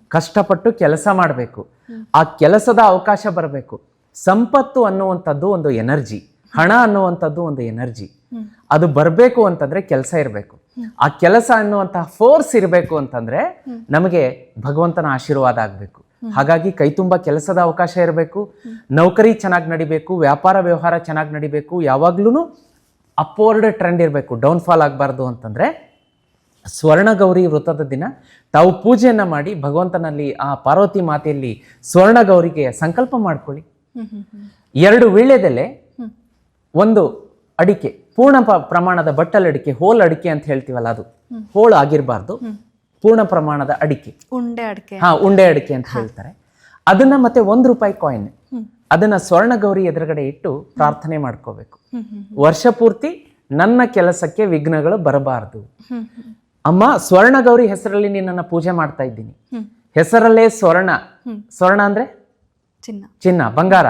ಕಷ್ಟಪಟ್ಟು ಕೆಲಸ ಮಾಡಬೇಕು. ಆ ಕೆಲಸದ ಅವಕಾಶ ಬರಬೇಕು. ಸಂಪತ್ತು ಅನ್ನುವಂಥದ್ದು ಒಂದು ಎನರ್ಜಿ. ಹಣ ಅನ್ನುವಂಥದ್ದು ಒಂದು ಎನರ್ಜಿ. ಅದು ಬರಬೇಕು ಅಂತಂದ್ರೆ ಕೆಲಸ ಇರಬೇಕು. ಆ ಕೆಲಸ ಅನ್ನುವಂತಹ ಫೋರ್ಸ್ ಇರಬೇಕು ಅಂತಂದ್ರೆ ನಮಗೆ ಭಗವಂತನ ಆಶೀರ್ವಾದ ಆಗಬೇಕು. ಹಾಗಾಗಿ ಕೈ ತುಂಬ ಕೆಲಸದ ಅವಕಾಶ ಇರಬೇಕು. ನೌಕರಿ ಚೆನ್ನಾಗಿ ನಡಿಬೇಕು ವ್ಯಾಪಾರ ವ್ಯವಹಾರ ಚೆನ್ನಾಗಿ ನಡಿಬೇಕು ಯಾವಾಗ್ಲೂ ಅಪ್ವರ್ಡ್ ಟ್ರೆಂಡ್ ಇರಬೇಕು ಡೌನ್ಫಾಲ್ ಆಗಬಾರ್ದು ಅಂತಂದ್ರೆ ಸ್ವರ್ಣಗೌರಿ ವೃತದ ದಿನ ತಾವು ಪೂಜೆಯನ್ನ ಮಾಡಿ ಭಗವಂತನಲ್ಲಿ ಆ ಪಾರ್ವತಿ ಮಾತೆಯಲ್ಲಿ ಸ್ವರ್ಣಗೌರಿಗೆ ಸಂಕಲ್ಪ ಮಾಡ್ಕೊಳ್ಳಿ. ಎರಡು ವೀಳ್ಯದೆಲೆ ಒಂದು ಅಡಿಕೆ. ಪೂರ್ಣ ಪ್ರಮಾಣದ ಬಟ್ಟಲ್ ಅಡಿಕೆ ಹೋಲ್ ಅಡಿಕೆ ಅಂತ ಹೇಳ್ತೀವಲ್ಲ ಅದು. ಹೋಳು ಆಗಿರಬಾರ್ದು. ಪೂರ್ಣ ಪ್ರಮಾಣದ ಅಡಿಕೆ.
ಉಂಡೆ ಅಡಿಕೆ.
ಹಾ ಉಂಡೆ ಅಡಿಕೆ ಅಂತ ಹೇಳ್ತಾರೆ. ಅದನ್ನ ಮತ್ತೆ ಒಂದ್ ರೂಪಾಯಿ ಕಾಯಿನ್ ಅದನ್ನ ಸ್ವರ್ಣ ಗೌರಿ ಎದುರುಗಡೆ ಇಟ್ಟು ಪ್ರಾರ್ಥನೆ ಮಾಡ್ಕೋಬೇಕು. ವರ್ಷ ಪೂರ್ತಿ ನನ್ನ ಕೆಲಸಕ್ಕೆ ವಿಘ್ನಗಳು ಬರಬಾರದು. ಅಮ್ಮ ಸ್ವರ್ಣ ಗೌರಿ ಹೆಸರಲ್ಲಿ ನಿನ್ನನ್ನು ಪೂಜೆ ಮಾಡ್ತಾ ಇದ್ದೀನಿ. ಹೆಸರಲ್ಲೇ ಸ್ವರ್ಣ. ಸ್ವರ್ಣ ಅಂದ್ರೆ?
ಚಿನ್ನ.
ಚಿನ್ನ ಬಂಗಾರ.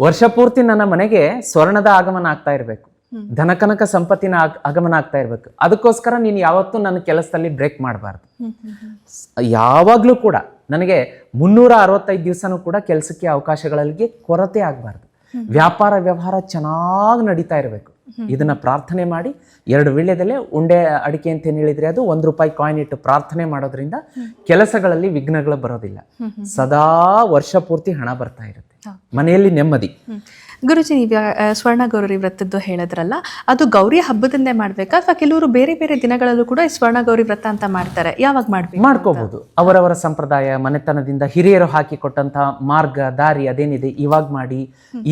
ವರ್ಷ ಪೂರ್ತಿ ನನ್ನ ಮನೆಗೆ ಸ್ವರ್ಣದ ಆಗಮನ ಆಗ್ತಾ ಇರಬೇಕು. ಧನಕನಕ ಸಂಪತ್ತಿನ ಆಗ್- ಆಗಮನ ಆಗ್ತಾ ಇರಬೇಕು. ಅದಕ್ಕೋಸ್ಕರ ನೀನು ಯಾವತ್ತೂ ನನ್ನ ಕೆಲಸದಲ್ಲಿ ಬ್ರೇಕ್ ಮಾಡಬಾರ್ದು. ಯಾವಾಗಲೂ ಕೂಡ ನನಗೆ ಮುನ್ನೂರ ಅರವತ್ತೈದು ದಿವಸನೂ ಕೂಡ ಕೆಲಸಕ್ಕೆ ಅವಕಾಶಗಳಲ್ಲಿ ಕೊರತೆ ಆಗಬಾರ್ದು. ವ್ಯಾಪಾರ ವ್ಯವಹಾರ ಚೆನ್ನಾಗಿ ನಡೀತಾ ಇರಬೇಕು. ಇದನ್ನ ಪ್ರಾರ್ಥನೆ ಮಾಡಿ ಎರಡು ವೀಳ್ಯದಲ್ಲೇ ಉಂಡೆ ಅಡಿಕೆ ಅಂತ ಏನು ಹೇಳಿದ್ರೆ ಅದು ಒಂದ್ ರೂಪಾಯಿ ಕಾಯಿನ್ ಇಟ್ಟು ಪ್ರಾರ್ಥನೆ ಮಾಡೋದ್ರಿಂದ ಕೆಲಸಗಳಲ್ಲಿ ವಿಘ್ನಗಳು ಬರೋದಿಲ್ಲ. ಸದಾ ವರ್ಷ ಪೂರ್ತಿ ಹಣ ಬರ್ತಾ ಇರುತ್ತೆ. ಮನೆಯಲ್ಲಿ ನೆಮ್ಮದಿ.
ಗುರುಜಿ ನೀವು ಸ್ವರ್ಣ ಗೌರಿ ವ್ರತದ್ದು ಹೇಳಿದ್ರಲ್ಲ ಅದು ಗೌರಿ ಹಬ್ಬದಿಂದೇ ಮಾಡ್ಬೇಕಾ? ಅಥವಾ ಕೆಲವರು ಬೇರೆ ಬೇರೆ ದಿನಗಳಲ್ಲೂ ಕೂಡ ಈ ಸ್ವರ್ಣ ಗೌರಿ ವ್ರತ ಅಂತ ಮಾಡ್ತಾರೆ. ಯಾವಾಗ ಮಾಡ್ಬೇಕು
ಮಾಡ್ಕೋಬಹುದು ಅವರವರ ಸಂಪ್ರದಾಯ ಮನೆತನದಿಂದ ಹಿರಿಯರು ಹಾಕಿಕೊಟ್ಟಂತಹ ಮಾರ್ಗ ದಾರಿ ಅದೇನಿದೆ ಇವಾಗ ಮಾಡಿ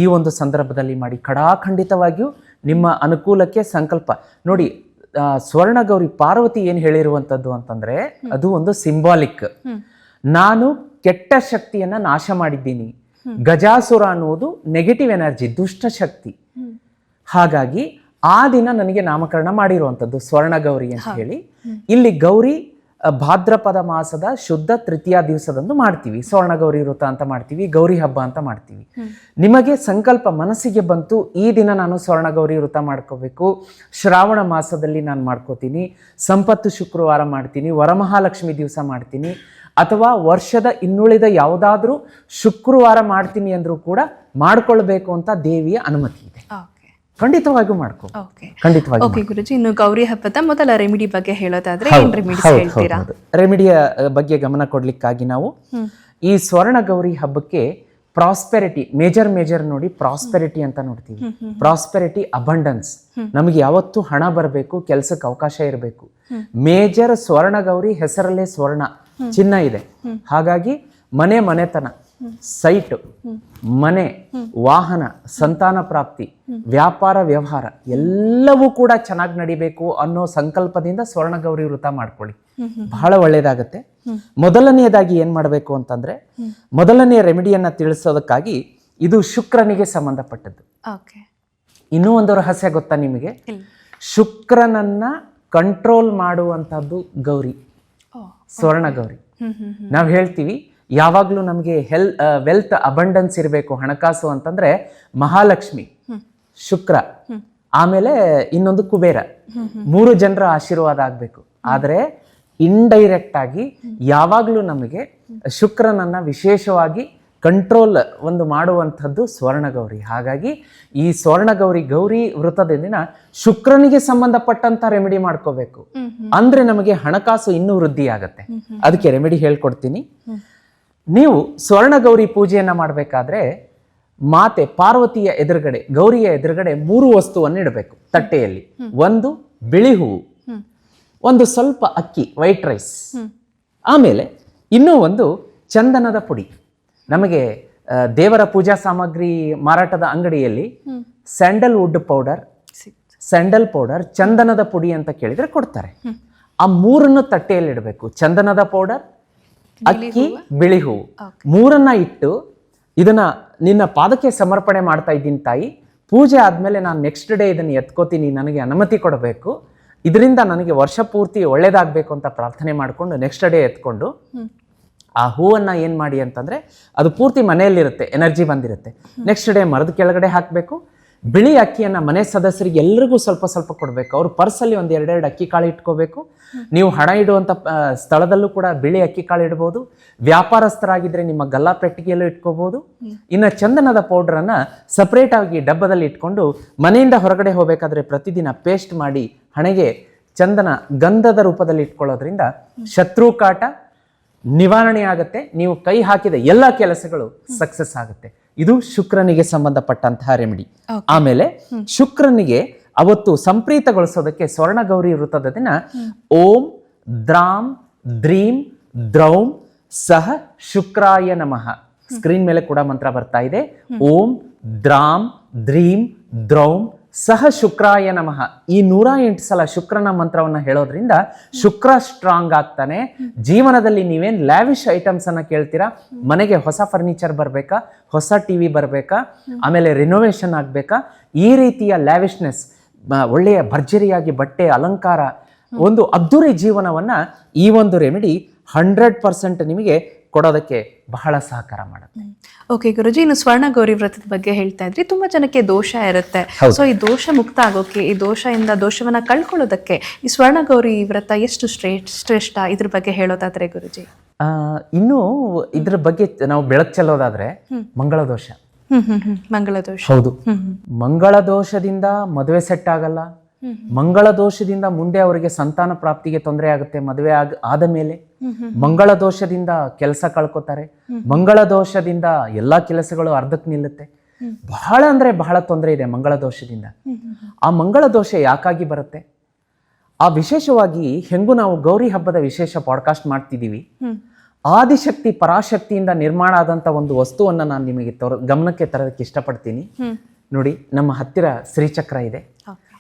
ಈ ಒಂದು ಸಂದರ್ಭದಲ್ಲಿ ಮಾಡಿ. ಕಡಾಖಂಡಿತವಾಗಿಯೂ ನಿಮ್ಮ ಅನುಕೂಲಕ್ಕೆ ಸಂಕಲ್ಪ. ನೋಡಿ ಸ್ವರ್ಣ ಗೌರಿ ಪಾರ್ವತಿ ಏನು ಹೇಳಿರುವಂಥದ್ದು ಅಂತಂದ್ರೆ ಅದು ಒಂದು ಸಿಂಬಾಲಿಕ್ ನಾನು ಕೆಟ್ಟ ಶಕ್ತಿಯನ್ನ ನಾಶ ಮಾಡಿದ್ದೀನಿ. ಗಜಾಸುರ ಅನ್ನುವುದು ನೆಗೆಟಿವ್ ಎನರ್ಜಿ ದುಷ್ಟ ಶಕ್ತಿ. ಹಾಗಾಗಿ ಆ ದಿನ ನನಗೆ ನಾಮಕರಣ ಮಾಡಿರುವಂಥದ್ದು ಸ್ವರ್ಣ ಗೌರಿ ಅಂತ ಹೇಳಿ. ಇಲ್ಲಿ ಗೌರಿ ಭಾದ್ರಪದ ಮಾಸದ ಶುದ್ಧ ತೃತೀಯ ದಿವಸದಂದು ಮಾಡ್ತೀವಿ. ಸ್ವರ್ಣ ಗೌರಿ ವೃತ ಅಂತ ಮಾಡ್ತೀವಿ ಗೌರಿ ಹಬ್ಬ ಅಂತ ಮಾಡ್ತೀವಿ. ನಿಮಗೆ ಸಂಕಲ್ಪ ಮನಸ್ಸಿಗೆ ಬಂತು ಈ ದಿನ ನಾನು ಸ್ವರ್ಣ ಗೌರಿ ವೃತ ಮಾಡ್ಕೋಬೇಕು. ಶ್ರಾವಣ ಮಾಸದಲ್ಲಿ ನಾನು ಮಾಡ್ಕೋತೀನಿ. ಸಂಪತ್ತು ಶುಕ್ರವಾರ ಮಾಡ್ತೀನಿ. ವರಮಹಾಲಕ್ಷ್ಮಿ ದಿವಸ ಮಾಡ್ತೀನಿ. ಅಥವಾ ವರ್ಷದ ಇನ್ನುಳಿದ ಯಾವುದಾದ್ರೂ ಶುಕ್ರವಾರ ಮಾಡ್ತೀನಿ ಅಂದರೂ ಕೂಡ ಮಾಡ್ಕೊಳ್ಬೇಕು ಅಂತ ದೇವಿಯ ಅನುಮತಿ ಇದೆ. ಖಂಡಿತವಾಗಿಯೂ ಮಾಡ್ಕೋ. ಖಂಡಿತವಾಗಿ
ಓಕೆ ಗುರುಜಿ ಇನ್ನು ಗೌರಿ ಹಬ್ಬದ ಮೊದಲ ರೆಮಿಡಿ ಬಗ್ಗೆ ಹೇಳೋದಾದ್ರೆ
ರೆಮಿಡಿಯ ಬಗ್ಗೆ ಗಮನ ಕೊಡ್ಲಿಕ್ಕಾಗಿ ನಾವು ಈ ಸ್ವರ್ಣ ಗೌರಿ ಹಬ್ಬಕ್ಕೆ ಪ್ರಾಸ್ಪೆರಿಟಿ ಮೇಜರ್ ಮೇಜರ್ ನೋಡಿ ಪ್ರಾಸ್ಪೆರಿಟಿ ಅಂತ ನೋಡ್ತೀವಿ. ಪ್ರಾಸ್ಪೆರಿಟಿ ಅಬಂಡನ್ಸ್ ನಮಗೆ ಯಾವತ್ತು ಹಣ ಬರಬೇಕು ಕೆಲಸಕ್ಕೆ ಅವಕಾಶ ಇರಬೇಕು. ಮೇಜರ್ ಸ್ವರ್ಣ ಗೌರಿ ಹೆಸರಲ್ಲೇ ಸ್ವರ್ಣ ಚಿನ್ನ ಇದೆ. ಹಾಗಾಗಿ ಮನೆ ಮನೆತನ ಸೈಟ್ ಮನೆ ವಾಹನ ಸಂತಾನ ಪ್ರಾಪ್ತಿ ವ್ಯಾಪಾರ ವ್ಯವಹಾರ ಎಲ್ಲವೂ ಕೂಡ ಚೆನ್ನಾಗಿ ನಡಿಬೇಕು ಅನ್ನೋ ಸಂಕಲ್ಪದಿಂದ ಸ್ವರ್ಣ ಗೌರಿ ವೃತ ಮಾಡ್ಕೊಳ್ಳಿ. ಬಹಳ ಒಳ್ಳೇದಾಗತ್ತೆ. ಮೊದಲನೆಯದಾಗಿ ಏನ್ ಮಾಡಬೇಕು ಅಂತಂದ್ರೆ ಮೊದಲನೆಯ ರೆಮಿಡಿಯನ್ನ ತಿಳಿಸೋದಕ್ಕಾಗಿ ಇದು ಶುಕ್ರನಿಗೆ ಸಂಬಂಧಪಟ್ಟದ್ದು.
ಓಕೆ.
ಇನ್ನೂ ಒಂದು ರಹಸ್ಯ ಗೊತ್ತಾ ನಿಮಗೆ? ಶುಕ್ರನನ್ನ ಕಂಟ್ರೋಲ್ ಮಾಡುವಂತಹದ್ದು ಗೌರಿ. ಸ್ವರ್ಣ ಗೌರಿ ನಾವು ಹೇಳ್ತೀವಿ ಯಾವಾಗಲೂ ನಮಗೆ ಹೆಲ್ ವೆಲ್ತ್ ಅಬಂಡೆನ್ಸ್ ಇರಬೇಕು ಹಣಕಾಸು ಅಂತಂದ್ರೆ ಮಹಾಲಕ್ಷ್ಮಿ ಶುಕ್ರ ಆಮೇಲೆ ಇನ್ನೊಂದು ಕುಬೇರ. ಮೂರು ಜನರ ಆಶೀರ್ವಾದ ಆಗಬೇಕು. ಆದರೆ ಇಂಡೈರೆಕ್ಟ್ ಆಗಿ ಯಾವಾಗಲೂ ನಮಗೆ ಶುಕ್ರನನ್ನ ವಿಶೇಷವಾಗಿ ಕಂಟ್ರೋಲ್ ಒಂದು ಮಾಡುವಂಥದ್ದು ಸ್ವರ್ಣಗೌರಿ. ಹಾಗಾಗಿ ಈ ಸ್ವರ್ಣಗೌರಿ ಗೌರಿ ವೃತ್ತದ ದಿನ ಶುಕ್ರನಿಗೆ ಸಂಬಂಧಪಟ್ಟಂತ ರೆಮಿಡಿ ಮಾಡ್ಕೋಬೇಕು. ಅಂದ್ರೆ ನಮಗೆ ಹಣಕಾಸು ಇನ್ನೂ ವೃದ್ಧಿ ಆಗತ್ತೆ ಅದಕ್ಕೆ ರೆಮಿಡಿ ಹೇಳ್ಕೊಡ್ತೀನಿ. ನೀವು ಸ್ವರ್ಣಗೌರಿ ಪೂಜೆಯನ್ನು ಮಾಡಬೇಕಾದ್ರೆ ಮಾತೆ ಪಾರ್ವತಿಯ ಎದುರುಗಡೆ ಗೌರಿಯ ಎದುರುಗಡೆ ಮೂರು ವಸ್ತುವನ್ನು ಇಡಬೇಕು ತಟ್ಟೆಯಲ್ಲಿ. ಒಂದು ಬಿಳಿ ಹೂವು ಒಂದು ಸ್ವಲ್ಪ ಅಕ್ಕಿ ವೈಟ್ ರೈಸ್ ಆಮೇಲೆ ಇನ್ನೂ ಒಂದು ಚಂದನದ ಪುಡಿ. ನಮಗೆ ದೇವರ ಪೂಜಾ ಸಾಮಗ್ರಿ ಮಾರಾಟದ ಅಂಗಡಿಯಲ್ಲಿ sandalwood powder sandal powder ಚಂದನದ ಪುಡಿ ಅಂತ ಕೇಳಿದರೆ ಕೊಡ್ತಾರೆ. ಆ ಮೂರನ್ನು ತಟ್ಟೆಯಲ್ಲಿ ಇಡಬೇಕು. ಚಂದನದ ಪೌಡರ್ ಅಕ್ಕಿ ಬಿಳಿ ಹೂವು? ಮೂರನ್ನ ಇಟ್ಟು ಇದನ್ನ ನಿನ್ನ ಪಾದಕ್ಕೆ ಸಮರ್ಪಣೆ ಮಾಡ್ತಾ ಇದ್ದೀನಿ ತಾಯಿ. ಪೂಜೆ ಆದ್ಮೇಲೆ ನಾನು ನೆಕ್ಸ್ಟ್ ಡೇ ಇದನ್ನು ಎತ್ಕೋತೀನಿ ನನಗೆ ಅನುಮತಿ ಕೊಡಬೇಕು. ಇದರಿಂದ ನನಗೆ ವರ್ಷ ಪೂರ್ತಿ ಒಳ್ಳೇದಾಗಬೇಕು ಅಂತ ಪ್ರಾರ್ಥನೆ ಮಾಡಿಕೊಂಡು ನೆಕ್ಸ್ಟ್ ಡೇ ಎತ್ಕೊಂಡು ಆ ಹೂವನ್ನ ಏನು ಮಾಡಿ ಅಂತಂದ್ರೆ ಅದು ಪೂರ್ತಿ ಮನೆಯಲ್ಲಿರುತ್ತೆ ಎನರ್ಜಿ ಬಂದಿರುತ್ತೆ. ನೆಕ್ಸ್ಟ್ ಡೇ ಮರದ ಕೆಳಗಡೆ ಹಾಕಬೇಕು. ಬಿಳಿ ಅಕ್ಕಿಯನ್ನು ಮನೆ ಸದಸ್ಯರಿಗೆ ಎಲ್ರಿಗೂ ಸ್ವಲ್ಪ ಸ್ವಲ್ಪ ಕೊಡಬೇಕು. ಅವ್ರ ಪರ್ಸಲ್ಲಿ ಒಂದು ಎರಡೆರಡು ಅಕ್ಕಿ ಕಾಳು ಇಟ್ಕೋಬೇಕು. ನೀವು ಹಣ ಇಡುವಂಥ ಸ್ಥಳದಲ್ಲೂ ಕೂಡ ಬಿಳಿ ಅಕ್ಕಿ ಕಾಳು ಇಡ್ಬೋದು. ವ್ಯಾಪಾರಸ್ಥರಾಗಿದ್ರೆ ನಿಮ್ಮ ಗಲ್ಲಾ ಪೆಟ್ಟಿಗೆಯಲ್ಲೂ ಇಟ್ಕೋಬಹುದು ಇನ್ನು ಚಂದನದ ಪೌಡ್ರನ್ನು ಸಪ್ರೇಟಾಗಿ ಡಬ್ಬದಲ್ಲಿ ಇಟ್ಕೊಂಡು ಮನೆಯಿಂದ ಹೊರಗಡೆ ಹೋಗಬೇಕಾದ್ರೆ ಪ್ರತಿದಿನ ಪೇಸ್ಟ್ ಮಾಡಿ ಹಣೆಗೆ ಚಂದನ ಗಂಧದ ರೂಪದಲ್ಲಿ ಇಟ್ಕೊಳ್ಳೋದ್ರಿಂದ ಶತ್ರು ಕಾಟ ನಿವಾರಣೆ ಆಗುತ್ತೆ ನೀವು ಕೈ ಹಾಕಿದ ಎಲ್ಲ ಕೆಲಸಗಳು ಸಕ್ಸಸ್ ಆಗುತ್ತೆ. ಇದು ಶುಕ್ರನಿಗೆ ಸಂಬಂಧಪಟ್ಟಂತಹ ರೆಮಿಡಿ ಆಮೇಲೆ ಶುಕ್ರನಿಗೆ ಅವತ್ತು ಸಂಪ್ರೀತಗೊಳಿಸೋದಕ್ಕೆ ಸ್ವರ್ಣಗೌರಿ ವೃತ್ತದ ದಿನ ಓಂ ದ್ರಾಂ ದ್ರೀಂ ದ್ರೌಂ ಸಹ ಶುಕ್ರಾಯ ನಮಃ. ಸ್ಕ್ರೀನ್ ಮೇಲೆ ಕೂಡ ಮಂತ್ರ ಬರ್ತಾ ಇದೆ. ಓಂ ದ್ರಾಂ ದ್ರೀಂ ದ್ರೌಂ ಸಹ ಶುಕ್ರಾಯ ನಮಃ. ಈ ನೂರ ಎಂಟು ಸಲ ಶುಕ್ರನ ಮಂತ್ರವನ್ನು ಹೇಳೋದ್ರಿಂದ ಶುಕ್ರ ಸ್ಟ್ರಾಂಗ್ ಆಗ್ತಾನೆ. ಜೀವನದಲ್ಲಿ ನೀವೇನು ಲ್ಯಾವಿಶ್ ಐಟಮ್ಸ್ ಅನ್ನ ಕೇಳ್ತೀರಾ? ಮನೆಗೆ ಹೊಸ ಫರ್ನಿಚರ್ ಬರಬೇಕಾ? ಹೊಸ ಟಿ ವಿ ಬರಬೇಕಾ? ಆಮೇಲೆ ರಿನೋವೇಷನ್ ಆಗ್ಬೇಕಾ? ಈ ರೀತಿಯ ಲ್ಯಾವಿಶ್ನೆಸ್ ಒಳ್ಳೆಯ ಭರ್ಜರಿಯಾಗಿ ಬಟ್ಟೆ, ಅಲಂಕಾರ, ಒಂದು ಅದ್ದೂರಿ ಜೀವನವನ್ನ ಈ ಒಂದು ರೆಮಿಡಿ ಹಂಡ್ರೆಡ್ ಪರ್ಸೆಂಟ್ ನಿಮಗೆ ಕೊಡೋದಕ್ಕೆ ಬಹಳ ಸಹಕಾರ ಮಾಡುತ್ತೆ.
ಓಕೆ ಗುರುಜಿ ಇನ್ನು ಸ್ವರ್ಣ ಗೌರಿ ವ್ರತದ ಬಗ್ಗೆ ಹೇಳ್ತಾ ಇದ್ರಿ. ತುಂಬಾ ಜನಕ್ಕೆ ದೋಷ ಇರುತ್ತೆ. ಸೊ ಈ ದೋಷ ಮುಕ್ತ ಆಗೋಕೆ ಈ ದೋಷದಿಂದ ದೋಷವನ್ನ ಕಳ್ಕೊಳ್ಳೋದಕ್ಕೆ ಈ ಸ್ವರ್ಣ ಗೌರಿ ವ್ರತ ಎಷ್ಟು ಶ್ರೇಷ್ಠ ಶ್ರೇಷ್ಠ? ಇದ್ರ ಬಗ್ಗೆ ಹೇಳೋದಾದ್ರೆ ಗುರುಜಿ.
ಆ, ಇನ್ನು ಇದ್ರ ಬಗ್ಗೆ ನಾವು ಬೆಳಕ್ ಚೆಲ್ಲೋದಾದ್ರೆ ಮಂಗಳ ದೋಷ.
ಹ್ಮ್ ಹ್ಮ್ ಹ್ಮ್. ಮಂಗಳ ದೋಷ.
ಹೌದು. ಮಂಗಳ ದೋಷದಿಂದ ಮದುವೆ ಸೆಟ್ ಆಗಲ್ಲ. ಮಂಗಳ ದೋಷದಿಂದ ಮುಂದೆ ಅವರಿಗೆ ಸಂತಾನ ಪ್ರಾಪ್ತಿಗೆ ತೊಂದರೆ ಆಗುತ್ತೆ ಮದುವೆ ಆಗ ಆದ ಮೇಲೆ. ಮಂಗಳ ದೋಷದಿಂದ ಕೆಲಸ ಕಳ್ಕೊತಾರೆ. ಮಂಗಳ ದೋಷದಿಂದ ಎಲ್ಲಾ ಕೆಲಸಗಳು ಅರ್ಧಕ್ಕೆ ನಿಲ್ಲುತ್ತೆ. ಬಹಳ ಅಂದ್ರೆ ಬಹಳ ತೊಂದರೆ ಇದೆ ಮಂಗಳ ದೋಷದಿಂದ ಆ ಮಂಗಳ ದೋಷ ಯಾಕಾಗಿ ಬರುತ್ತೆ? ಆ ವಿಶೇಷವಾಗಿ ಹೆಂಗು ನಾವು ಗೌರಿ ಹಬ್ಬದ ವಿಶೇಷ ಪಾಡ್ಕಾಸ್ಟ್ ಮಾಡ್ತಿದ್ದೀವಿ. ಆದಿಶಕ್ತಿ ಪರಾಶಕ್ತಿಯಿಂದ ನಿರ್ಮಾಣ ಆದಂತ ಒಂದು ವಸ್ತುವನ್ನ ನಾನು ನಿಮಗೆ ತೋರ್ ಗಮನಕ್ಕೆ ತರೋದಕ್ಕೆ ಇಷ್ಟಪಡ್ತೀನಿ. ನೋಡಿ ನಮ್ಮ ಹತ್ತಿರ ಶ್ರೀಚಕ್ರ ಇದೆ.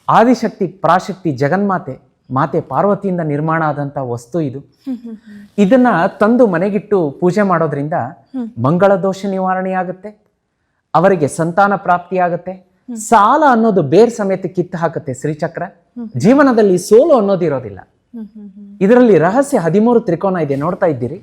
ಆದಿಶಕ್ತಿ ಪರಾಶಕ್ತಿ ಜಗನ್ಮಾತೆ ಮಾತೆ ಪಾರ್ವತಿಯಿಂದ ನಿರ್ಮಾಣ ಆದಂಥ ವಸ್ತು ಇದು. ಇದನ್ನ ತಂದು ಮನೆಗಿಟ್ಟು ಪೂಜೆ ಮಾಡೋದ್ರಿಂದ ಮಂಗಳ ದೋಷ ನಿವಾರಣೆ ಆಗುತ್ತೆ ಅವರಿಗೆ ಸಂತಾನ ಪ್ರಾಪ್ತಿ ಆಗುತ್ತೆ ಸಾಲ ಅನ್ನೋದು ಬೇರ್ ಸಮೇತ ಕಿತ್ತು ಹಾಕುತ್ತೆ ಶ್ರೀಚಕ್ರ. ಜೀವನದಲ್ಲಿ ಸೋಲು ಅನ್ನೋದು ಇದರಲ್ಲಿ ರಹಸ್ಯ ಹದಿಮೂರು ತ್ರಿಕೋನ ಇದೆ ನೋಡ್ತಾ ಇದ್ದೀರಿ?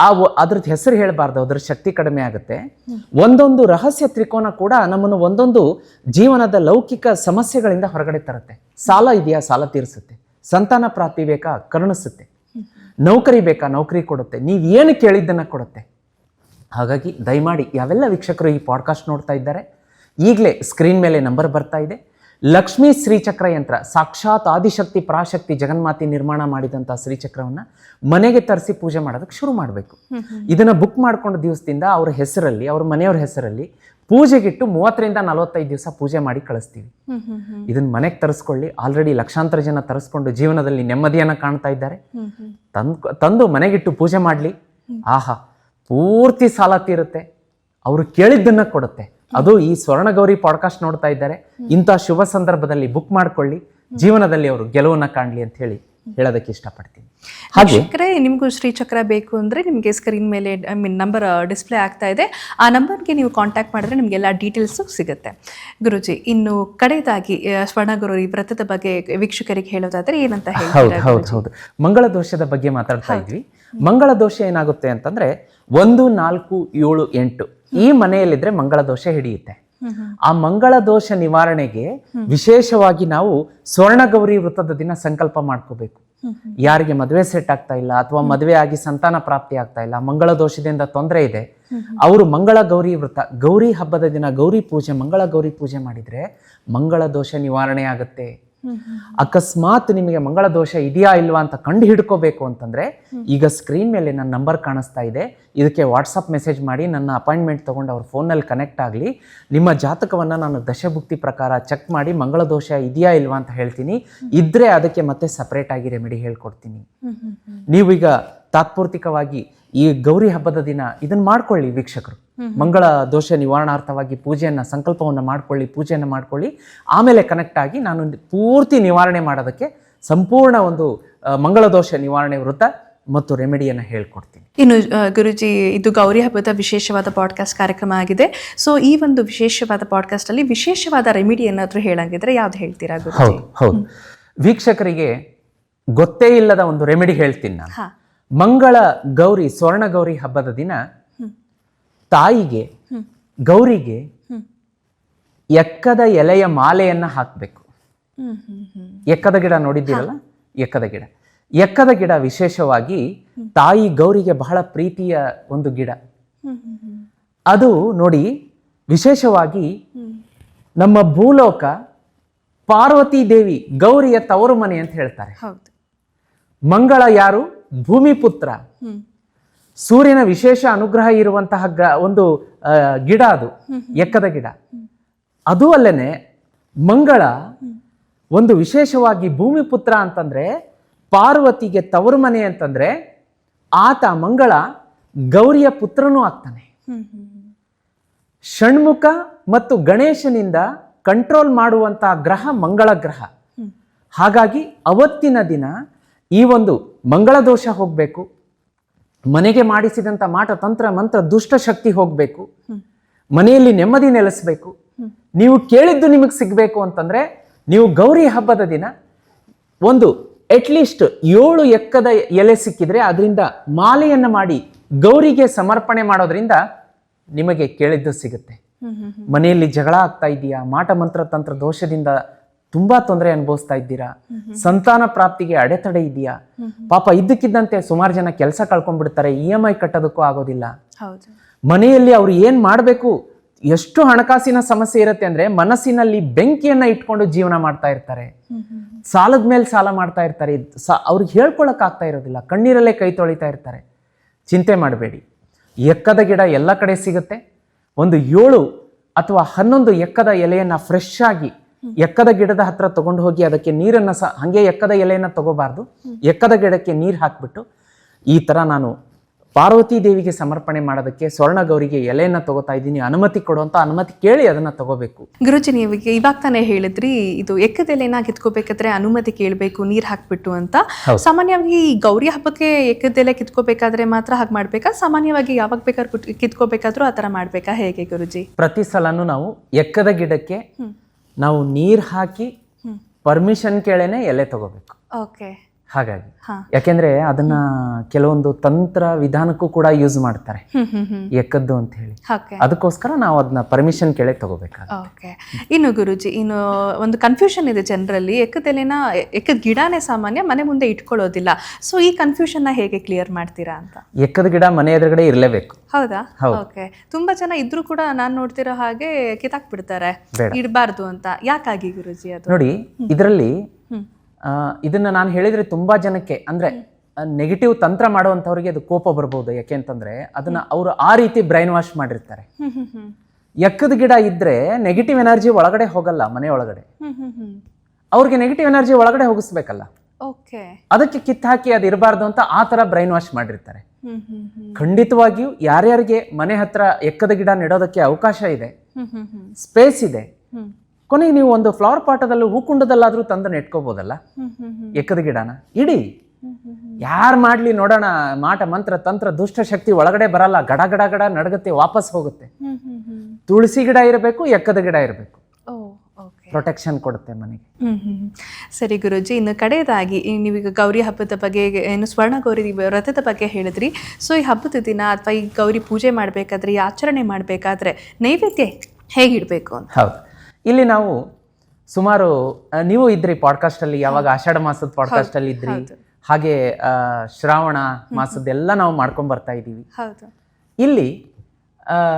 ಆ ಅದ್ರದ್ದು ಹೆಸರು ಹೇಳಬಾರ್ದು ಅದ್ರ ಶಕ್ತಿ ಕಡಿಮೆ ಆಗುತ್ತೆ. ಒಂದೊಂದು ರಹಸ್ಯ ತ್ರಿಕೋನ ಕೂಡ ನಮ್ಮನ್ನು ಒಂದೊಂದು ಜೀವನದ ಲೌಕಿಕ ಸಮಸ್ಯೆಗಳಿಂದ ಹೊರಗಡೆ ತರುತ್ತೆ. ಸಾಲ ಇದೆಯಾ ಸಾಲ ತೀರಿಸುತ್ತೆ. ಸಂತಾನ ಪ್ರಾಪ್ತಿ ಬೇಕಾ ಕರುಣಿಸುತ್ತೆ. ನೌಕರಿ ಬೇಕಾ ನೌಕರಿ ಕೊಡುತ್ತೆ. ನೀವು ಏನು ಕೇಳಿದ್ದನ್ನ ಕೊಡುತ್ತೆ? ಹಾಗಾಗಿ ದಯಮಾಡಿ ಯಾವೆಲ್ಲ ವೀಕ್ಷಕರು ಈ ಪಾಡ್ಕಾಸ್ಟ್ ನೋಡ್ತಾ ಇದ್ದಾರೆ ಈಗಲೇ ಸ್ಕ್ರೀನ್ ಮೇಲೆ ನಂಬರ್ ಬರ್ತಾ ಇದೆ. ಲಕ್ಷ್ಮೀ ಶ್ರೀಚಕ್ರ ಯಂತ್ರ ಸಾಕ್ಷಾತ್ ಆದಿಶಕ್ತಿ ಪರಾಶಕ್ತಿ ಜಗನ್ಮಾತಿ ನಿರ್ಮಾಣ ಮಾಡಿದಂಥ ಶ್ರೀಚಕ್ರವನ್ನು ಮನೆಗೆ ತರಿಸಿ ಪೂಜೆ ಮಾಡೋದಕ್ಕೆ ಶುರು ಮಾಡಬೇಕು. ಇದನ್ನು ಬುಕ್ ಮಾಡ್ಕೊಂಡ ದಿವಸದಿಂದ ಅವ್ರ ಹೆಸರಲ್ಲಿ ಅವ್ರ ಮನೆಯವ್ರ ಹೆಸರಲ್ಲಿ ಪೂಜೆಗಿಟ್ಟು ಮೂವತ್ತರಿಂದ ನಲವತ್ತೈದು ದಿವಸ ಪೂಜೆ ಮಾಡಿ ಕಳಿಸ್ತೀವಿ. ಇದನ್ನ ಮನೆಗೆ ತರಿಸ್ಕೊಳ್ಳಿ. ಆಲ್ರೆಡಿ ಲಕ್ಷಾಂತರ ಜನ ತರಿಸ್ಕೊಂಡು ಜೀವನದಲ್ಲಿ ನೆಮ್ಮದಿಯನ್ನು ಕಾಣ್ತಾ ಇದ್ದಾರೆ. ತಂದು ತಂದು ಮನೆಗಿಟ್ಟು ಪೂಜೆ ಮಾಡಲಿ. ಆಹಾ ಪೂರ್ತಿ ಸಾಲ ತೀರುತ್ತೆ. ಅವರು ಕೇಳಿದ್ದನ್ನ ಕೊಡುತ್ತೆ. ಅದು ಈ ಸ್ವರ್ಣಗೌರಿ ಪಾಡ್ಕಾಸ್ಟ್ ನೋಡ್ತಾ ಇದ್ದಾರೆ. ಇಂಥ ಶುಭ ಸಂದರ್ಭದಲ್ಲಿ ಬುಕ್ ಮಾಡ್ಕೊಳ್ಳಿ. ಜೀವನದಲ್ಲಿ ಅವರು ಗೆಲುವನ್ನ ಕಾಣಲಿ ಅಂತ ಹೇಳಿ ಹೇಳೋದಕ್ಕೆ ಇಷ್ಟಪಡ್ತೀನಿ. ಹಾಗೆ
ನಿಮಗೂ ಶ್ರೀಚಕ್ರ ಬೇಕು ಅಂದರೆ ನಿಮಗೆ ಸ್ಕ್ರೀನ್ ಮೇಲೆ ಐ ಮೀನ್ ನಂಬರ್ ಡಿಸ್ಪ್ಲೇ ಆಗ್ತಾ ಇದೆ. ಆ ನಂಬರ್ಗೆ ನೀವು ಕಾಂಟ್ಯಾಕ್ಟ್ ಮಾಡಿದ್ರೆ ನಿಮಗೆಲ್ಲ ಡೀಟೇಲ್ಸು ಸಿಗುತ್ತೆ. ಗುರುಜಿ ಇನ್ನು ಕಡೆಯದಾಗಿ ಸ್ವರ್ಣಗುರು ಈ ವ್ರತದ ಬಗ್ಗೆ ವೀಕ್ಷಕರಿಗೆ ಹೇಳೋದಾದ್ರೆ ಏನಂತ
ಹೌದು
ಹೇಳ್ತೀರಾ
ಹೌದು ಹೌದು ಮಂಗಳ ದೋಷದ ಬಗ್ಗೆ ಮಾತಾಡ್ತಾ ಇದ್ವಿ. ಮಂಗಳ ದೋಷ ಏನಾಗುತ್ತೆ ಅಂತಂದ್ರೆ ಒಂದು ನಾಲ್ಕು ಏಳು ಎಂಟು ಈ ಮನೆಯಲ್ಲಿದ್ರೆ ಮಂಗಳ ದೋಷ ಹಿಡಿಯುತ್ತೆ. ಆ ಮಂಗಳ ದೋಷ ನಿವಾರಣೆಗೆ ವಿಶೇಷವಾಗಿ ನಾವು ಸ್ವರ್ಣಗೌರಿ ವೃತ್ತದ ದಿನ ಸಂಕಲ್ಪ ಮಾಡ್ಕೋಬೇಕು. ಯಾರಿಗೆ ಮದುವೆ ಸೆಟ್ ಆಗ್ತಾ ಇಲ್ಲ ಅಥವಾ ಮದುವೆ ಆಗಿ ಸಂತಾನ ಪ್ರಾಪ್ತಿ ಆಗ್ತಾ ಇಲ್ಲ ಮಂಗಳ ದೋಷದಿಂದ ತೊಂದರೆ ಇದೆ ಅವರು ಮಂಗಳ ಗೌರಿ ವೃತ್ತ ಗೌರಿ ಹಬ್ಬದ ದಿನ ಗೌರಿ ಪೂಜೆ ಮಂಗಳ ಗೌರಿ ಪೂಜೆ ಮಾಡಿದ್ರೆ ಮಂಗಳ ದೋಷ ನಿವಾರಣೆ ಆಗುತ್ತೆ. ಅಕಸ್ಮಾತ್ ನಿಮಗೆ ಮಂಗಳ ದೋಷ ಇದೆಯಾ ಇಲ್ವಾ ಅಂತ ಕಂಡು ಹಿಡ್ಕೋಬೇಕು ಅಂತಂದ್ರೆ ಈಗ ಸ್ಕ್ರೀನ್ ಮೇಲೆ ನನ್ನ ನಂಬರ್ ಕಾಣಿಸ್ತಾ ಇದೆ. ಇದಕ್ಕೆ ವಾಟ್ಸಪ್ ಮೆಸೇಜ್ ಮಾಡಿ ನನ್ನ ಅಪಾಯಿಂಟ್ಮೆಂಟ್ ತಗೊಂಡು ಅವ್ರ ಫೋನಲ್ಲಿ ಕನೆಕ್ಟ್ ಆಗಲಿ. ನಿಮ್ಮ ಜಾತಕವನ್ನು ನಾನು ದಶಭುಕ್ತಿ ಪ್ರಕಾರ ಚೆಕ್ ಮಾಡಿ ಮಂಗಳ ದೋಷ ಇದೆಯಾ ಇಲ್ವಾ ಅಂತ ಹೇಳ್ತೀನಿ. ಇದ್ರೆ ಅದಕ್ಕೆ ಮತ್ತೆ ಸಪ್ರೇಟ್ ಆಗಿ ರೆಮಿಡಿ ಹೇಳ್ಕೊಡ್ತೀನಿ. ನೀವು ಈಗ ತಾತ್ಪೂರ್ತಿಕವಾಗಿ ಈ ಗೌರಿ ಹಬ್ಬದ ದಿನ ಇದನ್ನ ಮಾಡ್ಕೊಳ್ಳಿ ವೀಕ್ಷಕರು. ಮಂಗಳ ದೋಷ ನಿವಾರಣಾರ್ಥವಾಗಿ ಪೂಜೆಯನ್ನ ಸಂಕಲ್ಪವನ್ನ ಮಾಡ್ಕೊಳ್ಳಿ ಪೂಜೆಯನ್ನ ಮಾಡ್ಕೊಳ್ಳಿ. ಆಮೇಲೆ ಕನೆಕ್ಟ್ ಆಗಿ ನಾನು ಪೂರ್ತಿ ನಿವಾರಣೆ ಮಾಡೋದಕ್ಕೆ ಸಂಪೂರ್ಣ ಒಂದು ಮಂಗಳ ದೋಷ ನಿವಾರಣೆ ವೃತ್ತ ಮತ್ತು ರೆಮಿಡಿಯನ್ನು ಹೇಳ್ಕೊಡ್ತೀನಿ.
ಇನ್ನು ಗುರುಜಿ ಇದು ಗೌರಿ ಹಬ್ಬದ ವಿಶೇಷವಾದ ಪಾಡ್ಕಾಸ್ಟ್ ಕಾರ್ಯಕ್ರಮ ಆಗಿದೆ. ಸೊ ಈ ಒಂದು ವಿಶೇಷವಾದ ಪಾಡ್ಕಾಸ್ಟ್ ಅಲ್ಲಿ ವಿಶೇಷವಾದ ರೆಮಿಡಿ ಏನಾದರೂ ಹೇಳಂಗಿದ್ರೆ ಯಾವ್ದು ಹೇಳ್ತೀರಾ
ಹೌದು ಹೌದು. ವೀಕ್ಷಕರಿಗೆ ಗೊತ್ತೇ ಇಲ್ಲದ ಒಂದು ರೆಮಿಡಿ ಹೇಳ್ತೀನಿ ನಾನು. ಮಂಗಳ ಗೌರಿ ಸ್ವರ್ಣ ಗೌರಿ ಹಬ್ಬದ ದಿನ ತಾಯಿಗೆ ಗೌರಿಗೆ ಎಕ್ಕದ ಎಲೆಯ ಮಾಲೆಯನ್ನ ಹಾಕಬೇಕು. ಎಕ್ಕದ ಗಿಡ ನೋಡಿದ್ದೀರಲ್ಲ? ಎಕ್ಕದ ಗಿಡ. ಎಕ್ಕದ ಗಿಡ ವಿಶೇಷವಾಗಿ ತಾಯಿ ಗೌರಿಗೆ ಬಹಳ ಪ್ರೀತಿಯ ಒಂದು ಗಿಡ. ಅದು ನೋಡಿ ವಿಶೇಷವಾಗಿ ನಮ್ಮ ಭೂಲೋಕ ಪಾರ್ವತಿ ದೇವಿ ಗೌರಿಯ ತವರು ಮನೆ ಅಂತ ಹೇಳ್ತಾರೆ. ಮಂಗಳ ಯಾರು? ಭೂಮಿ ಪುತ್ರ
ಹ್ಮ್.
ಸೂರ್ಯನ ವಿಶೇಷ ಅನುಗ್ರಹ ಇರುವಂತಹ ಒಂದು ಗಿಡ ಅದು ಎಕ್ಕದ ಗಿಡ. ಅದು ಅಲ್ಲೇನೆ ಮಂಗಳ ಒಂದು ವಿಶೇಷವಾಗಿ ಭೂಮಿಪುತ್ರ ಅಂತಂದ್ರೆ ಪಾರ್ವತಿಗೆ ತವರು ಮನೆ ಅಂತಂದ್ರೆ ಆತ ಮಂಗಳ ಗೌರಿಯ ಪುತ್ರನೂ ಆಗ್ತಾನೆ. ಷಣ್ಮುಖ ಮತ್ತು ಗಣೇಶನಿಂದ ಕಂಟ್ರೋಲ್ ಮಾಡುವಂತಹ ಗ್ರಹ ಮಂಗಳ ಗ್ರಹ. ಹಾಗಾಗಿ ಅವತ್ತಿನ ದಿನ ಈ ಒಂದು ಮಂಗಳ ದೋಷ ಹೋಗಬೇಕು ಮನೆಗೆ ಮಾಡಿಸಿದಂಥ ಮಾಟ ತಂತ್ರ ಮಂತ್ರ ದುಷ್ಟ ಶಕ್ತಿ ಹೋಗಬೇಕು ಮನೆಯಲ್ಲಿ ನೆಮ್ಮದಿ ನೆಲೆಸಬೇಕು. ನೀವು ಕೇಳಿದ್ದು ನಿಮಗೆ ಸಿಗಬೇಕು ಅಂತಂದ್ರೆ ನೀವು ಗೌರಿ ಹಬ್ಬದ ದಿನ ಒಂದು ಅಟ್ಲೀಸ್ಟ್ ಏಳು ಎಕ್ಕದ ಎಲೆ ಸಿಕ್ಕಿದ್ರೆ ಅದರಿಂದ ಮಾಲೆಯನ್ನು ಮಾಡಿ ಗೌರಿಗೆ ಸಮರ್ಪಣೆ ಮಾಡೋದ್ರಿಂದ ನಿಮಗೆ ಕೇಳಿದ್ದು ಸಿಗುತ್ತೆ. ಮನೆಯಲ್ಲಿ ಜಗಳ ಆಗ್ತಾ ಇದೆಯಾ? ಮಾಟ ಮಂತ್ರ ತಂತ್ರ ದೋಷದಿಂದ ತುಂಬಾ ತೊಂದರೆ ಅನುಭವಿಸ್ತಾ ಇದ್ದೀರಾ? ಸಂತಾನ ಪ್ರಾಪ್ತಿಗೆ ಅಡೆತಡೆ ಇದೆಯಾ ಪಾಪ ಇದ್ದಕ್ಕಿದ್ದಂತೆ ಸುಮಾರು ಜನ ಕೆಲಸ ಕಳ್ಕೊಂಡ್ಬಿಡ್ತಾರೆ ಇ ಎಂ ಐ ಕಟ್ಟೋದಕ್ಕೂ ಆಗೋದಿಲ್ಲ. ಮನೆಯಲ್ಲಿ ಅವ್ರು ಏನ್ ಮಾಡಬೇಕು? ಎಷ್ಟು ಹಣಕಾಸಿನ ಸಮಸ್ಯೆ ಇರುತ್ತೆ ಅಂದ್ರೆ ಮನಸ್ಸಿನಲ್ಲಿ ಬೆಂಕಿಯನ್ನ ಇಟ್ಕೊಂಡು ಜೀವನ ಮಾಡ್ತಾ ಇರ್ತಾರೆ. ಸಾಲದ ಮೇಲೆ ಸಾಲ ಮಾಡ್ತಾ ಇರ್ತಾರೆ. ಅವ್ರಿಗೆ ಹೇಳ್ಕೊಳಕ್ ಆಗ್ತಾ ಇರೋದಿಲ್ಲ. ಕಣ್ಣೀರಲ್ಲೇ ಕೈ ತೊಳಿತಾ ಇರ್ತಾರೆ. ಚಿಂತೆ ಮಾಡಬೇಡಿ. ಎಕ್ಕದ ಗಿಡ ಎಲ್ಲ ಕಡೆ ಸಿಗುತ್ತೆ. ಒಂದು ಏಳು ಅಥವಾ ಹನ್ನೊಂದು ಎಕ್ಕದ ಎಲೆಯನ್ನ ಫ್ರೆಶ್ ಆಗಿ ಎಕ್ಕದ ಗಿಡದ ಹತ್ರ ತಗೊಂಡು ಹೋಗಿ ಅದಕ್ಕೆ ನೀರನ್ನ ಸಹ ಹಂಗೆ ಎಕ್ಕದ ಎಲೆಯನ್ನ ತಗೋಬಾರ್ದು. ಎಕ್ಕದ ಗಿಡಕ್ಕೆ ನೀರು ಹಾಕ್ಬಿಟ್ಟು ಈ ತರ ನಾನು ಪಾರ್ವತಿ ದೇವಿಗೆ ಸಮರ್ಪಣೆ ಮಾಡೋದಕ್ಕೆ ಸ್ವರ್ಣ ಗೌರಿಗೆ ಎಲೆಯನ್ನ ತಗೋತಾ ಇದ್ದೀನಿ. ಅನುಮತಿ ಕೊಡುವಂತ ಅನುಮತಿ ಕೇಳಿ ಅದನ್ನ ತಗೋಬೇಕು.
ಗುರುಜಿ ನೀವು ಇವಾಗ ತಾನೇ ಹೇಳಿದ್ರಿ ಇದು ಎಕ್ಕದೆಲೆನ ಕಿತ್ಕೋಬೇಕಾದ್ರೆ ಅನುಮತಿ ಕೇಳಬೇಕು ನೀರ್ ಹಾಕ್ಬಿಟ್ಟು ಅಂತ. ಸಾಮಾನ್ಯವಾಗಿ ಈ ಗೌರಿ ಹಬ್ಬಕ್ಕೆ ಎಕ್ಕದೆಲೆ ಕಿತ್ಕೋಬೇಕಾದ್ರೆ ಮಾತ್ರ ಹಾಗೆ ಮಾಡ್ಬೇಕಾ? ಸಾಮಾನ್ಯವಾಗಿ ಯಾವಾಗ ಬೇಕಾದ್ರೂ ಕಿತ್ಕೋಬೇಕಾದ್ರೂ ಆ ಥರ ಮಾಡ್ಬೇಕಾ? ಹೇಗೆ ಗುರುಜಿ?
ಪ್ರತಿ ಸಲನೂ ನಾವು ಎಕ್ಕದ ಗಿಡಕ್ಕೆ ನಾವು ನೀರು ಹಾಕಿ ಪರ್ಮಿಷನ್ ಕೇಳೇನೆ ಎಲೆ ತಗೋಬೇಕು.
ಓಕೆ
ಹಾಗಾಗಿ. ಯಾಕೆಂದ್ರೆ ಅದನ್ನ ಕೆಲವೊಂದು ತಂತ್ರ ವಿಧಾನಕ್ಕೂ ಕೂಡ ಯೂಸ್ ಮಾಡ್ತಾರೆ. ಎಕ್ಕದ್ದು ಅಂತ ಹೇಳಿ. ಅದಕ್ಕೋಸ್ಕರ ನಾವು ಅದನ್ನ ಪರ್ಮಿಷನ್ ಕೇಳೇ
ಓಕೆ. ಇನ್ನು ಗುರುಜಿ ಇನ್ನು ಒಂದು ಕನ್ಫ್ಯೂಷನ್ ಇದೆ ಜನರಲ್ಲಿ. ಎಕ್ಕದೆಲೆನ ಎಕ್ಕದ ಗಿಡನೇ ಸಾಮಾನ್ಯ ಮನೆ ಮುಂದೆ ಇಟ್ಕೊಳ್ಳೋದಿಲ್ಲ. ಸೊ ಈ ಕನ್ಫ್ಯೂಷನ್ನ ಹೇಗೆ ಕ್ಲಿಯರ್ ಮಾಡ್ತೀರಾ ಅಂತ?
ಎಕ್ಕದ ಗಿಡ ಮನೆ ಎದುರುಗಡೆ ಇರಲೇಬೇಕು.
ಹೌದಾ? ಓಕೆ. ತುಂಬಾ ಜನ ಇದ್ರೂ ಕೂಡ ನಾನು ನೋಡ್ತಿರೋ ಹಾಗೆ ಕಿತ್ತಾಕ್ಬಿಡ್ತಾರೆ.
ಬಿಡ್ತಾರೆ
ಇಡಬಾರ್ದು ಅಂತ. ಯಾಕಾಗಿ ಗುರುಜಿ ಅದು?
ನೋಡಿ ಇದರಲ್ಲಿ. ಇದನ್ನ ನಾನು ಹೇಳಿದ್ರೆ ತುಂಬಾ ಜನಕ್ಕೆ ಅಂದ್ರೆ ನೆಗೆಟಿವ್ ತಂತ್ರ ಮಾಡುವಂಥವ್ರಿಗೆ ಅದು ಕೋಪ ಬರ್ಬೋದು. ಯಾಕೆ ಅಂತಂದ್ರೆ ಅದನ್ನ ಅವರು ಆ ರೀತಿ ಬ್ರೈನ್ ವಾಶ್ ಮಾಡಿರ್ತಾರೆ ಎಕ್ಕದ ಗಿಡ ಇದ್ರೆ ನೆಗೆಟಿವ್ ಎನರ್ಜಿ ಒಳಗಡೆ ಹೋಗಲ್ಲ ಮನೆ ಒಳಗಡೆ ಅವ್ರಿಗೆ ನೆಗೆಟಿವ್ ಎನರ್ಜಿ ಒಳಗಡೆ ಹೋಗಿಸ್ಬೇಕಲ್ಲ.
ಓಕೆ.
ಅದಕ್ಕೆ ಕಿತ್ತು ಹಾಕಿ ಅದು ಇರಬಾರ್ದು ಅಂತ ಆ ತರ ಬ್ರೈನ್ ವಾಶ್ ಮಾಡಿರ್ತಾರೆ ಖಂಡಿತವಾಗಿಯೂ ಯಾರ್ಯಾರಿಗೆ ಮನೆ ಹತ್ರ ಎಕ್ಕದ ಗಿಡ ನೆಡೋದಕ್ಕೆ ಅವಕಾಶ ಇದೆ ಸ್ಪೇಸ್ ಇದೆ ಕೊನೆಗೆ ನೀವು ಒಂದು ಫ್ಲವರ್ ಪಾಟದಲ್ಲೂ ಹೂಕುಂಡದಲ್ಲಾದ್ರೂ ತಂದು ನೆಟ್ಕೋಬೋದಲ್ಲ? ಎಕ್ಕದ ಗಿಡನ? ಇಡಿ? ಯಾರು ಮಾಡ್ಲಿ ನೋಡೋಣ ಮಾಟ ಮಂತ್ರ ತಂತ್ರ ದುಷ್ಟ ಶಕ್ತಿ ಒಳಗಡೆ ಬರಲ್ಲ. ಗಡ ಗಡ ಗಡ ನಡಗತ್ತೆ ವಾಪಸ್ ಹೋಗುತ್ತೆ. ತುಳಸಿ ಗಿಡ ಇರಬೇಕು ಎಕ್ಕದ ಗಿಡ ಇರಬೇಕು. ಪ್ರೊಟೆಕ್ಷನ್ ಕೊಡುತ್ತೆ ಮನೆಗೆ.
ಸರಿ ಗುರುಜಿ ಇನ್ನು ಕಡೆಯದಾಗಿ ನೀವೀಗ ಗೌರಿ ಹಬ್ಬದ ಬಗ್ಗೆ ಏನು ಸ್ವರ್ಣ ಗೌರಿ ವ್ರತದ ಬಗ್ಗೆ ಹೇಳಿದ್ರಿ. ಸೊ ಈ ಹಬ್ಬದ ದಿನ ಅಥವಾ ಈ ಗೌರಿ ಪೂಜೆ ಮಾಡಬೇಕಾದ್ರೆ ಈ ಆಚರಣೆ ಮಾಡಬೇಕಾದ್ರೆ ನೈವೇದ್ಯ ಹೇಗಿಡಬೇಕು ಅಂತ?
ಹೌದು. ಇಲ್ಲಿ ನಾವು ಸುಮಾರು ನೀವು ಇದ್ರಿ ಪಾಡ್ಕಾಸ್ಟ್ ಅಲ್ಲಿ ಯಾವಾಗ ಆಷಾಢ ಮಾಸದ ಪಾಡ್ಕಾಸ್ಟ್ ಅಲ್ಲಿ ಇದ್ರಿ ಹಾಗೆ ಶ್ರಾವಣ ಮಾಸದ್ದೆಲ್ಲ ನಾವು ಮಾಡ್ಕೊಂಡ್ ಬರ್ತಾ ಇದ್ದೀವಿ. ಇಲ್ಲಿ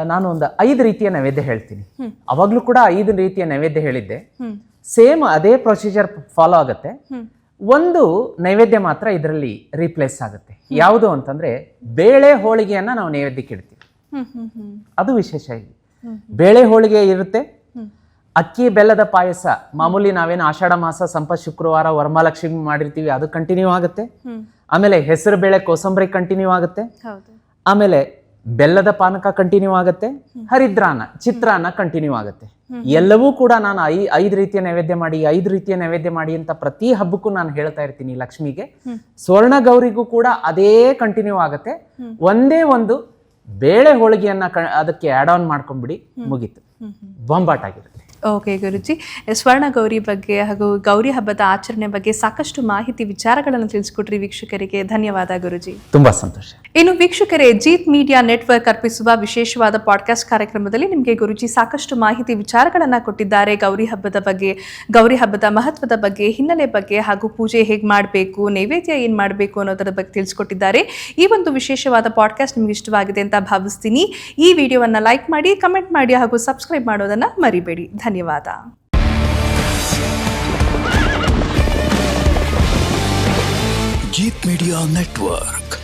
ನಾನು ಒಂದು ಐದು ರೀತಿಯ ನೈವೇದ್ಯ ಹೇಳ್ತೀನಿ. ಅವಾಗ್ಲೂ ಕೂಡ ಐದು ರೀತಿಯ ನೈವೇದ್ಯ ಹೇಳಿದ್ದೆ. ಸೇಮ್ ಅದೇ ಪ್ರೊಸೀಜರ್ ಫಾಲೋ ಆಗುತ್ತೆ. ಒಂದು ನೈವೇದ್ಯ ಮಾತ್ರ ಇದರಲ್ಲಿ ರೀಪ್ಲೇಸ್ ಆಗುತ್ತೆ. ಯಾವುದು ಅಂತಂದ್ರೆ ಬೇಳೆ ಹೋಳಿಗೆಯನ್ನ ನಾವು ನೈವೇದ್ಯಕ್ಕೆ ಇಡ್ತೀವಿ. ಅದು ವಿಶೇಷ ಇಲ್ಲಿ. ಬೇಳೆ ಹೋಳಿಗೆ ಇರುತ್ತೆ. ಅಕ್ಕಿ ಬೆಲ್ಲದ ಪಾಯಸ ಮಾಮೂಲಿ ನಾವೇನು ಆಷಾಢ ಮಾಸ ಸಂಪ ಶುಕ್ರವಾರ ವರಮಹಾಲಕ್ಷ್ಮಿ ಮಾಡಿರ್ತೀವಿ ಅದು ಕಂಟಿನ್ಯೂ ಆಗುತ್ತೆ. ಆಮೇಲೆ ಹೆಸರು ಬೇಳೆ ಕೋಸಂಬರಿ ಕಂಟಿನ್ಯೂ ಆಗುತ್ತೆ. ಆಮೇಲೆ ಬೆಲ್ಲದ ಪಾನಕ ಕಂಟಿನ್ಯೂ ಆಗುತ್ತೆ. ಹರಿದ್ರಾನ ಚಿತ್ರಾನ್ನ ಕಂಟಿನ್ಯೂ ಆಗುತ್ತೆ. ಎಲ್ಲವೂ ಕೂಡ ನಾನು ಐ ಐದು ರೀತಿಯ ನೈವೇದ್ಯ ಮಾಡಿ ಐದು ರೀತಿಯ ನೈವೇದ್ಯ ಮಾಡಿ ಅಂತ ಪ್ರತಿ ಹಬ್ಬಕ್ಕೂ ನಾನು ಹೇಳ್ತಾ ಇರ್ತೀನಿ ಲಕ್ಷ್ಮಿಗೆ. ಸ್ವರ್ಣ ಗೌರಿಗೂ ಕೂಡ ಅದೇ ಕಂಟಿನ್ಯೂ ಆಗುತ್ತೆ. ಒಂದೇ ಒಂದು ಬೇಳೆ ಹೋಳಿಗೆಯನ್ನ ಅದಕ್ಕೆ ಆಡ್ ಆನ್ ಮಾಡ್ಕೊಂಡ್ಬಿಡಿ ಮುಗೀತು. ಬೊಂಬಾಟ್ ಆಗಿರುತ್ತೆ.
ಓಕೆ ಗುರುಜಿ. ಸ್ವರ್ಣ ಗೌರಿ ಬಗ್ಗೆ ಹಾಗೂ ಗೌರಿ ಹಬ್ಬದ ಆಚರಣೆ ಬಗ್ಗೆ ಸಾಕಷ್ಟು ಮಾಹಿತಿ, ವಿಚಾರಗಳನ್ನು ತಿಳಿಸ್ಕೊಟ್ರಿ ವೀಕ್ಷಕರಿಗೆ. ಧನ್ಯವಾದ ಗುರುಜಿ.
ತುಂಬಾ ಸಂತೋಷ.
ಇನ್ನು ವೀಕ್ಷಕರೇ, ಜೀತ್ ಮೀಡಿಯಾ ನೆಟ್ವರ್ಕ್ ಅರ್ಪಿಸುವ ವಿಶೇಷವಾದ ಪಾಡ್ಕಾಸ್ಟ್ ಕಾರ್ಯಕ್ರಮದಲ್ಲಿ ನಿಮಗೆ ಗುರುಜಿ ಸಾಕಷ್ಟು ಮಾಹಿತಿ ವಿಚಾರಗಳನ್ನು ಕೊಟ್ಟಿದ್ದಾರೆ. ಗೌರಿ ಹಬ್ಬದ ಬಗ್ಗೆ, ಗೌರಿ ಹಬ್ಬದ ಮಹತ್ವದ ಬಗ್ಗೆ, ಹಿನ್ನೆಲೆ ಬಗ್ಗೆ ಹಾಗೂ ಪೂಜೆ ಹೇಗೆ ಮಾಡಬೇಕು, ನೈವೇದ್ಯ ಏನು ಮಾಡಬೇಕು ಅನ್ನೋದರ ಬಗ್ಗೆ ತಿಳಿಸ್ಕೊಟ್ಟಿದ್ದಾರೆ. ಈ ಒಂದು ವಿಶೇಷವಾದ ಪಾಡ್ಕಾಸ್ಟ್ ನಿಮ್ಗೆ ಇಷ್ಟವಾಗಿದೆ ಅಂತ ಭಾವಿಸ್ತೀನಿ. ಈ ವಿಡಿಯೋವನ್ನು ಲೈಕ್ ಮಾಡಿ, ಕಮೆಂಟ್ ಮಾಡಿ ಹಾಗೂ ಸಬ್ಸ್ಕ್ರೈಬ್ ಮಾಡೋದನ್ನು ಮರಿಬೇಡಿ. ಧನ್ಯವಾದ.
Jeet media network.